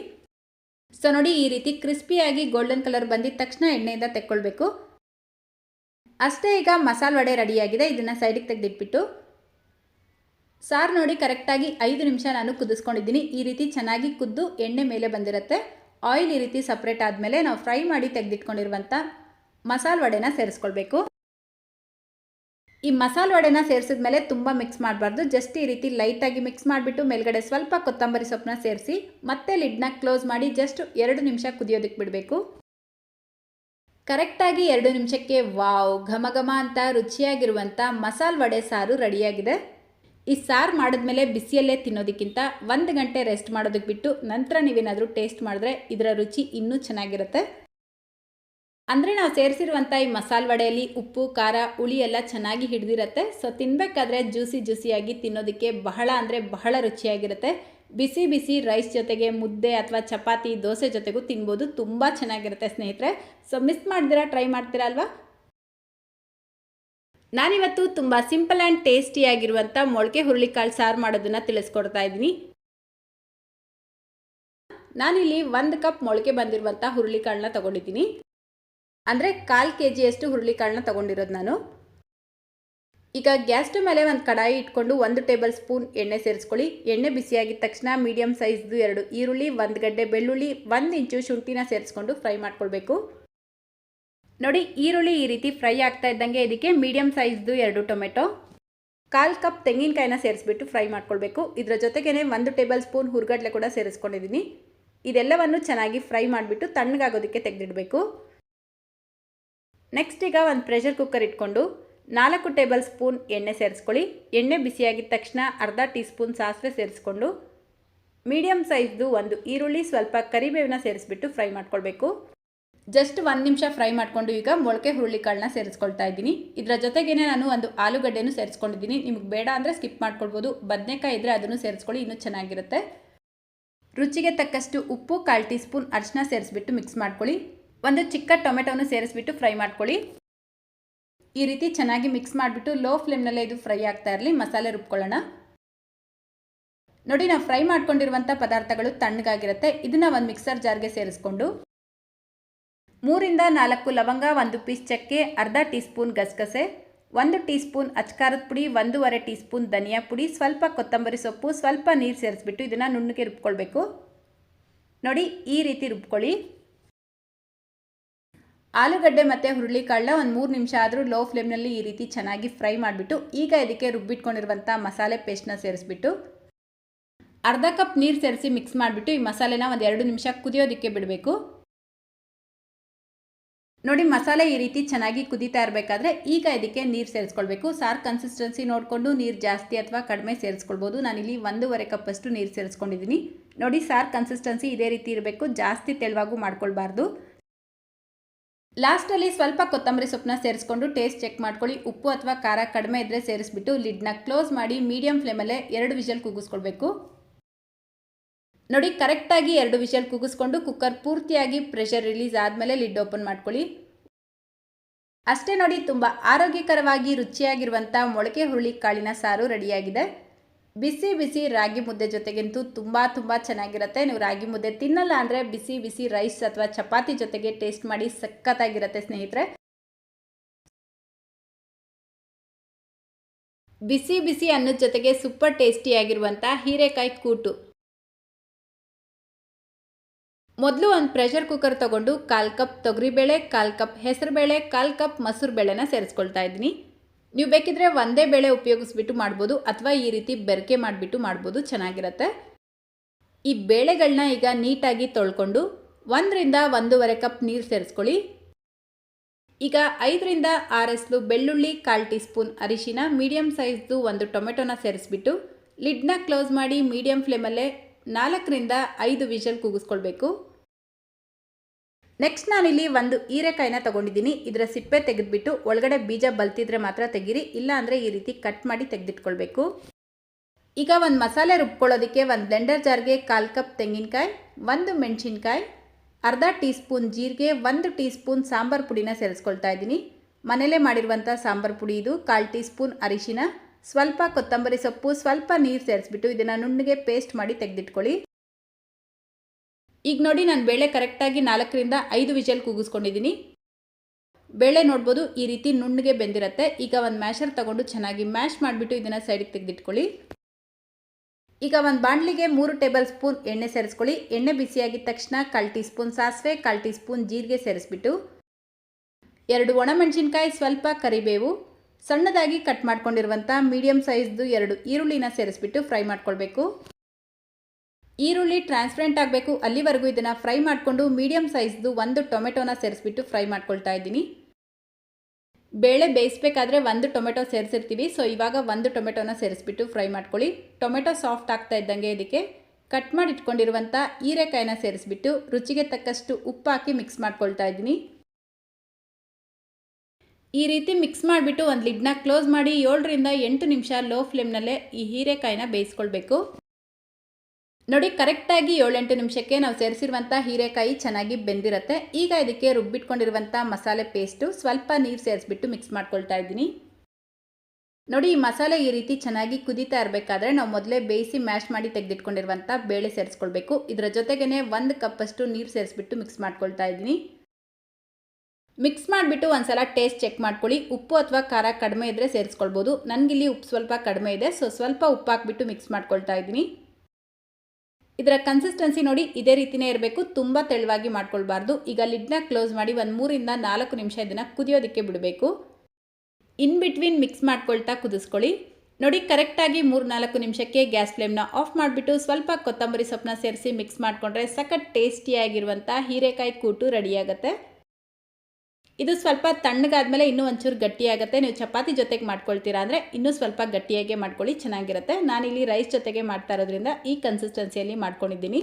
ಸೊ ನೋಡಿ, ಈ ರೀತಿ ಕ್ರಿಸ್ಪಿಯಾಗಿ ಗೋಲ್ಡನ್ ಕಲರ್ ಬಂದಿದ ತಕ್ಷಣ ಎಣ್ಣೆಯಿಂದ ತೆಕ್ಕೊಳ್ಬೇಕು. ಅಷ್ಟೇ ಈಗ ಮಸಾಲೆ ವಡೆ ರೆಡಿಯಾಗಿದೆ. ಇದನ್ನು ಸೈಡಿಗೆ ತೆಗೆದಿಟ್ಬಿಟ್ಟು ಸಾರು ನೋಡಿ ಕರೆಕ್ಟಾಗಿ ಐದು ನಿಮಿಷ ನಾನು ಕುದಿಸ್ಕೊಂಡಿದ್ದೀನಿ. ಈ ರೀತಿ ಚೆನ್ನಾಗಿ ಕುದ್ದು ಎಣ್ಣೆ ಮೇಲೆ ಬಂದಿರುತ್ತೆ. ಆಯಿಲ್ ಈ ರೀತಿ ಸಪ್ರೇಟ್ ಆದಮೇಲೆ ನಾವು ಫ್ರೈ ಮಾಡಿ ತೆಗೆದಿಟ್ಕೊಂಡಿರುವಂಥ ಮಸಾಲೆ ವಡೆನ ಸೇರಿಸ್ಕೊಳ್ಬೇಕು. ಈ ಮಸಾಲೆ ವಡೆನ ಸೇರಿಸಿದ ಮೇಲೆ ತುಂಬ ಮಿಕ್ಸ್ ಮಾಡಬಾರ್ದು. ಜಸ್ಟ್ ಈ ರೀತಿ ಲೈಟಾಗಿ ಮಿಕ್ಸ್ ಮಾಡಿಬಿಟ್ಟು ಮೇಲ್ಗಡೆ ಸ್ವಲ್ಪ ಕೊತ್ತಂಬರಿ ಸೊಪ್ಪನ್ನ ಸೇರಿಸಿ ಮತ್ತೆ ಲಿಡ್ನ ಕ್ಲೋಸ್ ಮಾಡಿ ಜಸ್ಟ್ ಎರಡು ನಿಮಿಷ ಕುದಿಯೋದಕ್ಕೆ ಬಿಡಬೇಕು. ಕರೆಕ್ಟಾಗಿ ಎರಡು ನಿಮಿಷಕ್ಕೆ ವಾವ್ ಘಮ ಘಮ ಅಂತ ರುಚಿಯಾಗಿರುವಂಥ ಮಸಾಲ ವಡೆ ಸಾರು ರೆಡಿಯಾಗಿದೆ. ಈ ಸಾರು ಮಾಡಿದ್ಮೇಲೆ ಬಿಸಿಯಲ್ಲೇ ತಿನ್ನೋದಕ್ಕಿಂತ ಒಂದು ಗಂಟೆ ರೆಸ್ಟ್ ಮಾಡೋದಕ್ಕೆ ಬಿಟ್ಟು ನಂತರ ನೀವೇನಾದರೂ ಟೇಸ್ಟ್ ಮಾಡಿದ್ರೆ ಇದರ ರುಚಿ ಇನ್ನೂ ಚೆನ್ನಾಗಿರುತ್ತೆ. ಅಂದರೆ ನಾವು ಸೇರಿಸಿರುವಂಥ ಈ ಮಸಾಲ ವಡೆಯಲ್ಲಿ ಉಪ್ಪು, ಖಾರ, ಹುಳಿ ಎಲ್ಲ ಚೆನ್ನಾಗಿ ಹಿಡಿದಿರುತ್ತೆ. ಸೊ ತಿನ್ನಬೇಕಾದ್ರೆ ಜ್ಯೂಸಿ ಜ್ಯೂಸಿಯಾಗಿ ತಿನ್ನೋದಕ್ಕೆ ಬಹಳ ಅಂದರೆ ಬಹಳ ರುಚಿಯಾಗಿರುತ್ತೆ. ಬಿಸಿ ಬಿಸಿ ರೈಸ್ ಜೊತೆಗೆ ಮುದ್ದೆ ಅಥವಾ ಚಪಾತಿ, ದೋಸೆ ಜೊತೆಗೂ ತಿನ್ಬೋದು. ತುಂಬ ಚೆನ್ನಾಗಿರುತ್ತೆ ಸ್ನೇಹಿತರೆ. ಸೊ ಮಿಸ್ ಮಾಡ್ದಿರಾ ಟ್ರೈ ಮಾಡ್ತೀರಾ ಅಲ್ವಾ? ನಾನಿವತ್ತು ತುಂಬ ಸಿಂಪಲ್ ಆ್ಯಂಡ್ ಟೇಸ್ಟಿಯಾಗಿರುವಂಥ ಮೊಳಕೆ ಹುರುಳಿಕಾಳು ಸಾರು ಮಾಡೋದನ್ನು ತಿಳಿಸ್ಕೊಡ್ತಾ ಇದ್ದೀನಿ. ನಾನಿಲ್ಲಿ ಒಂದು ಕಪ್ ಮೊಳಕೆ ಬಂದಿರುವಂಥ ಹುರುಳಿಕಾಳನ್ನ ತೊಗೊಂಡಿದ್ದೀನಿ. ಅಂದರೆ ಕಾಲು ಕೆ ಜಿಯಷ್ಟು ಹುರುಳಿಕಾಳನ್ನ ತೊಗೊಂಡಿರೋದು ನಾನು. ಈಗ ಗ್ಯಾಸ್ ಸ್ಟವ್ ಮೇಲೆ ಒಂದು ಕಡಾಯಿ ಇಟ್ಕೊಂಡು ಒಂದು ಟೇಬಲ್ ಸ್ಪೂನ್ ಎಣ್ಣೆ ಸೇರಿಸ್ಕೊಳ್ಳಿ. ಎಣ್ಣೆ ಬಿಸಿಯಾಗಿದ ತಕ್ಷಣ ಮೀಡಿಯಂ ಸೈಜ್ದು ಎರಡು ಈರುಳ್ಳಿ, ಒಂದು ಗಡ್ಡೆ ಬೆಳ್ಳುಳ್ಳಿ, ಒಂದು ಇಂಚು ಶುಂಠಿನ ಸೇರಿಸ್ಕೊಂಡು ಫ್ರೈ ಮಾಡ್ಕೊಳ್ಬೇಕು. ನೋಡಿ, ಈರುಳ್ಳಿ ಈ ರೀತಿ ಫ್ರೈ ಆಗ್ತಾ ಇದ್ದಂಗೆ ಇದಕ್ಕೆ ಮೀಡಿಯಂ ಸೈಜ್ದು ಎರಡು ಟೊಮೆಟೊ. ಕಾಲು ಕಪ್ ತೆಂಗಿನಕಾಯಿನ ಸೇರಿಸ್ಬಿಟ್ಟು ಫ್ರೈ ಮಾಡ್ಕೊಳ್ಬೇಕು. ಇದರ ಜೊತೆಗೇ ಒಂದು ಟೇಬಲ್ ಸ್ಪೂನ್ ಹುರ್ಗಡ್ಲೆ ಕೂಡ ಸೇರಿಸ್ಕೊಂಡಿದ್ದೀನಿ. ಇದೆಲ್ಲವನ್ನು ಚೆನ್ನಾಗಿ ಫ್ರೈ ಮಾಡಿಬಿಟ್ಟು ತಣ್ಣಗಾಗೋದಕ್ಕೆ ತೆಗೆದಿಡಬೇಕು. ನೆಕ್ಸ್ಟ್ ಈಗ ಒಂದು ಪ್ರೆಷರ್ ಕುಕ್ಕರ್ ಇಟ್ಕೊಂಡು ನಾಲ್ಕು ಟೇಬಲ್ ಸ್ಪೂನ್ ಎಣ್ಣೆ ಸೇರಿಸ್ಕೊಳ್ಳಿ. ಎಣ್ಣೆ ಬಿಸಿಯಾಗಿದ ತಕ್ಷಣ ಅರ್ಧ ಟೀ ಸ್ಪೂನ್ ಸಾಸಿವೆ ಸೇರಿಸ್ಕೊಂಡು ಮೀಡಿಯಮ್ ಸೈಜ್ದು ಒಂದು ಈರುಳ್ಳಿ ಸ್ವಲ್ಪ ಕರಿಬೇವಿನ ಸೇರಿಸ್ಬಿಟ್ಟು ಫ್ರೈ ಮಾಡ್ಕೊಳ್ಬೇಕು. ಜಸ್ಟ್ ಒಂದು ನಿಮಿಷ ಫ್ರೈ ಮಾಡಿಕೊಂಡು ಈಗ ಮೊಳಕೆ ಹುರುಳಿಕಾಳನ್ನ ಸೇರಿಸ್ಕೊಳ್ತಾ ಇದ್ದೀನಿ. ಇದರ ಜೊತೆಗೇನೆ ನಾನು ಒಂದು ಆಲೂಗಡ್ಡೆನೂ ಸೇರಿಸ್ಕೊಂಡಿದ್ದೀನಿ. ನಿಮಗೆ ಬೇಡ ಅಂದರೆ ಸ್ಕಿಪ್ ಮಾಡ್ಕೊಳ್ಬೋದು. ಬದನೆಕಾಯಿ ಇದ್ದರೆ ಅದನ್ನು ಸೇರಿಸ್ಕೊಳ್ಳಿ, ಇನ್ನೂ ಚೆನ್ನಾಗಿರುತ್ತೆ. ರುಚಿಗೆ ತಕ್ಕಷ್ಟು ಉಪ್ಪು, ಕಾಲು ಟೀ ಸ್ಪೂನ್ ಅರಿಶಿನ ಸೇರಿಸ್ಬಿಟ್ಟು ಮಿಕ್ಸ್ ಮಾಡ್ಕೊಳ್ಳಿ. ಒಂದು ಚಿಕ್ಕ ಟೊಮೆಟೊನ ಸೇರಿಸ್ಬಿಟ್ಟು ಫ್ರೈ ಮಾಡ್ಕೊಳ್ಳಿ. ಈ ರೀತಿ ಚೆನ್ನಾಗಿ ಮಿಕ್ಸ್ ಮಾಡಿಬಿಟ್ಟು ಲೋ ಫ್ಲೇಮ್ನಲ್ಲೇ ಇದು ಫ್ರೈ ಆಗ್ತಾ ಇರಲಿ, ಮಸಾಲೆ ರುಬ್ಕೊಳ್ಳೋಣ. ನೋಡಿ ನಾವು ಫ್ರೈ ಮಾಡ್ಕೊಂಡಿರುವಂಥ ಪದಾರ್ಥಗಳು ತಣ್ಣಗಾಗಿರುತ್ತೆ. ಇದನ್ನು ಒಂದು ಮಿಕ್ಸರ್ ಜಾರ್ಗೆ ಸೇರಿಸ್ಕೊಂಡು ಮೂರಿಂದ ನಾಲ್ಕು ಲವಂಗ, ಒಂದು ಪೀಸ್ ಚಕ್ಕೆ, ಅರ್ಧ ಟೀ ಸ್ಪೂನ್ ಗಸಗಸೆ, ಒಂದು ಟೀ ಸ್ಪೂನ್ ಅಚ್ಕಾರದ ಪುಡಿ, ಒಂದೂವರೆ ಟೀ ಸ್ಪೂನ್ ಧನಿಯಾ ಪುಡಿ, ಸ್ವಲ್ಪ ಕೊತ್ತಂಬರಿ ಸೊಪ್ಪು, ಸ್ವಲ್ಪ ನೀರು ಸೇರಿಸ್ಬಿಟ್ಟು ಇದನ್ನು ನುಣ್ಣಗೆ ರುಬ್ಕೊಳ್ಬೇಕು. ನೋಡಿ ಈ ರೀತಿ ರುಬ್ಕೊಳ್ಳಿ. ಆಲೂಗಡ್ಡೆ ಮತ್ತು ಹುರುಳಿಕಾಳನ್ನ ಒಂದು ಮೂರು ನಿಮಿಷ ಆದರೂ ಲೋ ಫ್ಲೇಮ್ನಲ್ಲಿ ಈ ರೀತಿ ಚೆನ್ನಾಗಿ ಫ್ರೈ ಮಾಡಿಬಿಟ್ಟು, ಈಗ ಇದಕ್ಕೆ ರುಬ್ಬಿಟ್ಕೊಂಡಿರುವಂಥ ಮಸಾಲೆ ಪೇಸ್ಟ್ನ ಸೇರಿಸ್ಬಿಟ್ಟು, ಅರ್ಧ ಕಪ್ ನೀರು ಸೇರಿಸಿ ಮಿಕ್ಸ್ ಮಾಡಿಬಿಟ್ಟು ಈ ಮಸಾಲೆನ ಒಂದು ಎರಡು ನಿಮಿಷ ಕುದಿಯೋದಕ್ಕೆ ಬಿಡಬೇಕು. ನೋಡಿ ಮಸಾಲೆ ಈ ರೀತಿ ಚೆನ್ನಾಗಿ ಕುದೀತಾ ಇರಬೇಕಾದ್ರೆ ಈಗ ಇದಕ್ಕೆ ನೀರು ಸೇರಿಸ್ಕೊಳ್ಬೇಕು. ಸಾರು ಕನ್ಸಿಸ್ಟೆನ್ಸಿ ನೋಡಿಕೊಂಡು ನೀರು ಜಾಸ್ತಿ ಅಥವಾ ಕಡಿಮೆ ಸೇರಿಸ್ಕೊಳ್ಬೋದು. ನಾನಿಲ್ಲಿ ಒಂದೂವರೆ ಕಪ್ಪಷ್ಟು ನೀರು ಸೇರಿಸ್ಕೊಂಡಿದ್ದೀನಿ ನೋಡಿ ಸಾರು ಕನ್ಸಿಸ್ಟೆನ್ಸಿ ಇದೇ ರೀತಿ ಇರಬೇಕು. ಜಾಸ್ತಿ ತೆಳುವಾಗೂ ಮಾಡ್ಕೊಳ್ಬಾರ್ದು. ಲಾಸ್ಟಲ್ಲಿ ಸ್ವಲ್ಪ ಕೊತ್ತಂಬರಿ ಸೊಪ್ಪನ್ನ ಸೇರಿಸ್ಕೊಂಡು ಟೇಸ್ಟ್ ಚೆಕ್ ಮಾಡ್ಕೊಳ್ಳಿ. ಉಪ್ಪು ಅಥವಾ ಖಾರ ಕಡಿಮೆ ಇದ್ದರೆ ಸೇರಿಸ್ಬಿಟ್ಟು ಲಿಡ್ನ ಕ್ಲೋಸ್ ಮಾಡಿ ಮೀಡಿಯಂ ಫ್ಲೇಮಲ್ಲೇ ಎರಡು ವಿಷಲ್ ಕೂಗಿಸ್ಕೊಳ್ಬೇಕು ನೋಡಿ, ಕರೆಕ್ಟಾಗಿ ಎರಡು ವಿಷಲ್ ಕೂಗಿಸ್ಕೊಂಡು ಕುಕ್ಕರ್ ಪೂರ್ತಿಯಾಗಿ ಪ್ರೆಷರ್ ರಿಲೀಸ್ ಆದಮೇಲೆ ಲಿಡ್ ಓಪನ್ ಮಾಡ್ಕೊಳ್ಳಿ. ಅಷ್ಟೇ ನೋಡಿ, ತುಂಬ ಆರೋಗ್ಯಕರವಾಗಿ ರುಚಿಯಾಗಿರುವಂಥ ಮೊಳಕೆ ಹುರುಳಿ ಕಾಳಿನ ಸಾರು ರೆಡಿಯಾಗಿದೆ. ಬಿಸಿ ಬಿಸಿ ರಾಗಿ ಮುದ್ದೆ ಜೊತೆಗಂತೂ ತುಂಬ ತುಂಬ ಚೆನ್ನಾಗಿರುತ್ತೆ. ನೀವು ರಾಗಿ ಮುದ್ದೆ ತಿನ್ನಲ್ಲ ಅಂದರೆ ಬಿಸಿ ಬಿಸಿ ರೈಸ್ ಅಥವಾ ಚಪಾತಿ ಜೊತೆಗೆ ಟೇಸ್ಟ್ ಮಾಡಿ ಸಖತ್ತಾಗಿರುತ್ತೆ ಸ್ನೇಹಿತರೆ. ಬಿಸಿ ಬಿಸಿ ಅನ್ನದ ಜೊತೆಗೆ ಸೂಪರ್ ಟೇಸ್ಟಿಯಾಗಿರುವಂಥ ಹೀರೆಕಾಯಿ ಕೂಟು. ಮೊದಲು ಒಂದು ಪ್ರೆಷರ್ ಕುಕ್ಕರ್ ತಗೊಂಡು ಕಾಲು ಕಪ್ ತೊಗರಿಬೇಳೆ, ಕಾಲು ಕಪ್ ಹೆಸರುಬೇಳೆ, ಕಾಲು ಕಪ್ ಮೊಸರು ಬೇಳೆನ ಸೇರಿಸ್ಕೊಳ್ತಾ ಇದ್ದೀನಿ. ನೀವು ಬೇಕಿದ್ರೆ ಒಂದೇ ಬೇಳೆ ಉಪಯೋಗಿಸ್ಬಿಟ್ಟು ಮಾಡ್ಬೋದು ಅಥವಾ ಈ ರೀತಿ ಬೆರಕೆ ಮಾಡಿಬಿಟ್ಟು ಮಾಡ್ಬೋದು, ಚೆನ್ನಾಗಿರುತ್ತೆ. ಈ ಬೇಳೆಗಳನ್ನ ಈಗ ನೀಟಾಗಿ ತೊಳ್ಕೊಂಡು ಒಂದರಿಂದ ಒಂದೂವರೆ ಕಪ್ ನೀರು ಸೇರಿಸ್ಕೊಳ್ಳಿ. ಈಗ ಐದರಿಂದ ಆರೆಸ್ಲು ಬೆಳ್ಳುಳ್ಳಿ ಕಾಲು ಟೀ ಸ್ಪೂನ್ ಅರಿಶಿನ ಮೀಡಿಯಮ್ ಸೈಜ್ದು ಒಂದು ಟೊಮೆಟೊನ ಸೇರಿಸ್ಬಿಟ್ಟು ಲಿಡ್ನ ಕ್ಲೋಸ್ ಮಾಡಿ ಮೀಡಿಯಮ್ ಫ್ಲೇಮಲ್ಲೇ ನಾಲ್ಕರಿಂದ ಐದು ವಿಷಲ್ ಕೂಗಿಸ್ಕೊಳ್ಬೇಕು. ನೆಕ್ಸ್ಟ್ ನಾನಿಲ್ಲಿ ಒಂದು ಹೀರೆಕಾಯಿನ ತೊಗೊಂಡಿದ್ದೀನಿ. ಇದರ ಸಿಪ್ಪೆ ತೆಗೆದುಬಿಟ್ಟು ಒಳಗಡೆ ಬೀಜ ಬಲ್ತಿದ್ರೆ ಮಾತ್ರ ತೆಗೀರಿ. ಇಲ್ಲ ಅಂದರೆ ಈ ರೀತಿ ಕಟ್ ಮಾಡಿ ತೆಗೆದಿಟ್ಕೊಳ್ಬೇಕು. ಈಗ ಒಂದು ಮಸಾಲೆ ರುಬ್ಕೊಳ್ಳೋದಕ್ಕೆ ಒಂದು ಬ್ಲೆಂಡರ್ ಜಾರ್ಗೆ ಕಾಲು ಕಪ್ ತೆಂಗಿನಕಾಯಿ, ಒಂದು ಮೆಣಸಿನ್ಕಾಯಿ, ಅರ್ಧ ಟೀ ಸ್ಪೂನ್ ಜೀರಿಗೆ, ಒಂದು ಟೀ ಸ್ಪೂನ್ ಸಾಂಬಾರು ಪುಡಿನ ಸೇರಿಸ್ಕೊಳ್ತಾ ಇದ್ದೀನಿ. ಮನೆಯಲ್ಲೇ ಮಾಡಿರುವಂಥ ಸಾಂಬಾರು ಪುಡಿ ಇದು, ಕಾಲು ಟೀ ಸ್ಪೂನ್ ಅರಿಶಿನ, ಸ್ವಲ್ಪ ಕೊತ್ತಂಬರಿ ಸೊಪ್ಪು, ಸ್ವಲ್ಪ ನೀರು ಸೇರಿಸ್ಬಿಟ್ಟು ಇದನ್ನು ನುಣ್ಣಗೆ ಪೇಸ್ಟ್ ಮಾಡಿ ತೆಗೆದಿಟ್ಕೊಳ್ಳಿ. ಈಗ ನೋಡಿ ನಾನು ಬೇಳೆ ಕರೆಕ್ಟಾಗಿ ನಾಲ್ಕರಿಂದ ಐದು ವಿಷಲ್ ಕೂಗಿಸ್ಕೊಂಡಿದ್ದೀನಿ ಬೇಳೆ ನೋಡ್ಬೋದು ಈ ರೀತಿ ನುಣ್ಣಗೆ ಬೆಂದಿರುತ್ತೆ. ಈಗ ಒಂದು ಮ್ಯಾಶರ್ ತಗೊಂಡು ಚೆನ್ನಾಗಿ ಮ್ಯಾಶ್ ಮಾಡಿಬಿಟ್ಟು ಇದನ್ನು ಸೈಡಿಗೆ ತೆಗೆದಿಟ್ಕೊಳ್ಳಿ. ಈಗ ಒಂದು ಬಾಣಲಿಗೆ ಮೂರು ಟೇಬಲ್ ಸ್ಪೂನ್ ಎಣ್ಣೆ ಸೇರಿಸ್ಕೊಳ್ಳಿ. ಎಣ್ಣೆ ಬಿಸಿಯಾಗಿದ ತಕ್ಷಣ ಕಾಲು ಟೀ ಸ್ಪೂನ್ ಸಾಸಿವೆ, ಕಾಲು ಟೀ ಸ್ಪೂನ್ ಜೀರಿಗೆ ಸೇರಿಸ್ಬಿಟ್ಟು. ಎರಡು ಒಣಮೆಣಸಿನ್ಕಾಯಿ, ಸ್ವಲ್ಪ ಕರಿಬೇವು. ಸಣ್ಣದಾಗಿ ಕಟ್ ಮಾಡ್ಕೊಂಡಿರುವಂಥ ಮೀಡಿಯಮ್ ಸೈಜ್ದು ಎರಡು ಈರುಳ್ಳಿನ ಸೇರಿಸ್ಬಿಟ್ಟು ಫ್ರೈ ಮಾಡ್ಕೊಳ್ಬೇಕು. ಈರುಳ್ಳಿ ಟ್ರಾನ್ಸ್ಪರೆಂಟ್ ಆಗಬೇಕು. ಅಲ್ಲಿವರೆಗೂ ಇದನ್ನು ಫ್ರೈ ಮಾಡಿಕೊಂಡು ಮೀಡಿಯಮ್ ಸೈಜ್ದು ಒಂದು ಟೊಮೆಟೊನ ಸೇರಿಸ್ಬಿಟ್ಟು ಫ್ರೈ ಮಾಡ್ಕೊಳ್ತಾ ಇದ್ದೀನಿ. ಬೇಳೆ ಬೇಯಿಸ್ಬೇಕಾದ್ರೆ ಒಂದು ಟೊಮೆಟೊ ಸೇರಿಸಿರ್ತೀವಿ. ಸೊ ಇವಾಗ ಒಂದು ಟೊಮೆಟೊನ ಸೇರಿಸ್ಬಿಟ್ಟು ಫ್ರೈ ಮಾಡ್ಕೊಳ್ಳಿ. ಟೊಮೆಟೊ ಸಾಫ್ಟ್ ಆಗ್ತಾ ಇದ್ದಂಗೆ ಇದಕ್ಕೆ ಕಟ್ ಮಾಡಿ ಇಟ್ಕೊಂಡಿರುವಂಥ ಹೀರೆಕಾಯಿನ ಸೇರಿಸ್ಬಿಟ್ಟು ರುಚಿಗೆ ತಕ್ಕಷ್ಟು ಉಪ್ಪು ಹಾಕಿ ಮಿಕ್ಸ್ ಮಾಡ್ಕೊಳ್ತಾ ಇದ್ದೀನಿ. ಈ ರೀತಿ ಮಿಕ್ಸ್ ಮಾಡಿಬಿಟ್ಟು ಒಂದು ಲಿಡ್ನ ಕ್ಲೋಸ್ ಮಾಡಿ ಏಳರಿಂದ ಎಂಟು ನಿಮಿಷ ಲೋ ಫ್ಲೇಮ್ನಲ್ಲೇ ಈ ಹೀರೆಕಾಯಿನ ಬೇಯಿಸ್ಕೊಳ್ಬೇಕು. ನೋಡಿ, ಕರೆಕ್ಟಾಗಿ ಏಳೆಂಟು ನಿಮಿಷಕ್ಕೆ ನಾವು ಸೇರಿಸಿರುವಂಥ ಹೀರೆಕಾಯಿ ಚೆನ್ನಾಗಿ ಬೆಂದಿರುತ್ತೆ. ಈಗ ಇದಕ್ಕೆ ರುಬ್ಬಿಟ್ಕೊಂಡಿರುವಂಥ ಮಸಾಲೆ ಪೇಸ್ಟು ಸ್ವಲ್ಪ ನೀರು ಸೇರಿಸ್ಬಿಟ್ಟು ಮಿಕ್ಸ್ ಮಾಡ್ಕೊಳ್ತಾ ಇದ್ದೀನಿ. ನೋಡಿ, ಈ ಮಸಾಲೆ ಈ ರೀತಿ ಚೆನ್ನಾಗಿ ಕುದೀತಾ ಇರಬೇಕಾದ್ರೆ ನಾವು ಮೊದಲೇ ಬೇಯಿಸಿ ಮ್ಯಾಶ್ ಮಾಡಿ ತೆಗೆದಿಟ್ಕೊಂಡಿರುವಂಥ ಬೇಳೆ ಸೇರಿಸ್ಕೊಳ್ಬೇಕು. ಇದರ ಜೊತೆಗೇ ಒಂದು ಕಪ್ಪಷ್ಟು ನೀರು ಸೇರಿಸ್ಬಿಟ್ಟು ಮಿಕ್ಸ್ ಮಾಡ್ಕೊಳ್ತಾ ಇದ್ದೀನಿ. ಮಿಕ್ಸ್ ಮಾಡಿಬಿಟ್ಟು ಒಂದ್ಸಲ ಟೇಸ್ಟ್ ಚೆಕ್ ಮಾಡ್ಕೊಳ್ಳಿ. ಉಪ್ಪು ಅಥವಾ ಖಾರ ಕಡಿಮೆ ಇದ್ದರೆ ಸೇರಿಸ್ಕೊಳ್ಬೋದು. ನನಗಿಲ್ಲಿ ಉಪ್ಪು ಸ್ವಲ್ಪ ಕಡಿಮೆ ಇದೆ, ಸೊ ಸ್ವಲ್ಪ ಉಪ್ಪು ಹಾಕ್ಬಿಟ್ಟು ಮಿಕ್ಸ್ ಮಾಡ್ಕೊಳ್ತಾ ಇದ್ದೀನಿ. ಇದರ ಕನ್ಸಿಸ್ಟೆನ್ಸಿ ನೋಡಿ ಇದೇ ರೀತಿನೇ ಇರಬೇಕು. ತುಂಬ ತೆಳುವಾಗಿ ಮಾಡ್ಕೊಳ್ಬಾರ್ದು. ಈಗ ಲಿಡ್ನ ಕ್ಲೋಸ್ ಮಾಡಿ ಒಂದು ಮೂರಿಂದ ನಾಲ್ಕು ನಿಮಿಷ ಇದನ್ನು ಕುದಿಯೋದಕ್ಕೆ ಬಿಡಬೇಕು. ಇನ್ ಬಿಟ್ವೀನ್ ಮಿಕ್ಸ್ ಮಾಡ್ಕೊಳ್ತಾ ಕುದಿಸ್ಕೊಳ್ಳಿ. ನೋಡಿ ಕರೆಕ್ಟಾಗಿ ಮೂರು ನಾಲ್ಕು ನಿಮಿಷಕ್ಕೆ ಗ್ಯಾಸ್ ಫ್ಲೇಮ್ನ ಆಫ್ ಮಾಡಿಬಿಟ್ಟು ಸ್ವಲ್ಪ ಕೊತ್ತಂಬರಿ ಸೊಪ್ಪನ್ನ ಸೇರಿಸಿ ಮಿಕ್ಸ್ ಮಾಡಿಕೊಂಡ್ರೆ ಸಖತ್ ಟೇಸ್ಟಿಯಾಗಿರುವಂಥ ಹೀರೆಕಾಯಿ ಕೂಟು ರೆಡಿಯಾಗುತ್ತೆ ಇದು ಸ್ವಲ್ಪ ತಣ್ಣಗಾದ್ಮೇಲೆ ಇನ್ನೂ ಒಂಚೂರು ಗಟ್ಟಿಯಾಗುತ್ತೆ. ನೀವು ಚಪಾತಿ ಜೊತೆಗೆ ಮಾಡ್ಕೊಳ್ತೀರಾ ಅಂದರೆ ಇನ್ನೂ ಸ್ವಲ್ಪ ಗಟ್ಟಿಯಾಗೆ ಮಾಡ್ಕೊಳ್ಳಿ, ಚೆನ್ನಾಗಿರುತ್ತೆ. ನಾನಿಲ್ಲಿ ರೈಸ್ ಜೊತೆಗೆ ಮಾಡ್ತಾ ಇರೋದ್ರಿಂದ ಈ ಕನ್ಸಿಸ್ಟೆನ್ಸಿಯಲ್ಲಿ ಮಾಡ್ಕೊಂಡಿದ್ದೀನಿ.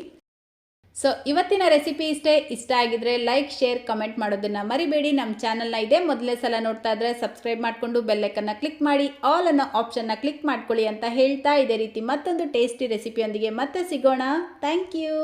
ಸೊ ಇವತ್ತಿನ ರೆಸಿಪಿ ಇಷ್ಟೇ. ಇಷ್ಟ ಆಗಿದ್ರೆ ಲೈಕ್ ಶೇರ್ ಕಮೆಂಟ್ ಮಾಡೋದನ್ನು ಮರಿಬೇಡಿ. ನಮ್ಮ ಚಾನಲ್ನ ಇದೇ ಮೊದಲೇ ಸಲ ನೋಡ್ತಾ ಇದ್ರೆ ಸಬ್ಸ್ಕ್ರೈಬ್ ಮಾಡಿಕೊಂಡು ಬೆಲ್ಲೈಕನ್ನು ಕ್ಲಿಕ್ ಮಾಡಿ ಆಲ್ ಅನ್ನೋ ಆಪ್ಷನ್ನ ಕ್ಲಿಕ್ ಮಾಡ್ಕೊಳ್ಳಿ ಅಂತ ಹೇಳ್ತಾ ಇದೇ ರೀತಿ ಮತ್ತೊಂದು ಟೇಸ್ಟಿ ರೆಸಿಪಿಯೊಂದಿಗೆ ಮತ್ತೆ ಸಿಗೋಣ. Thank you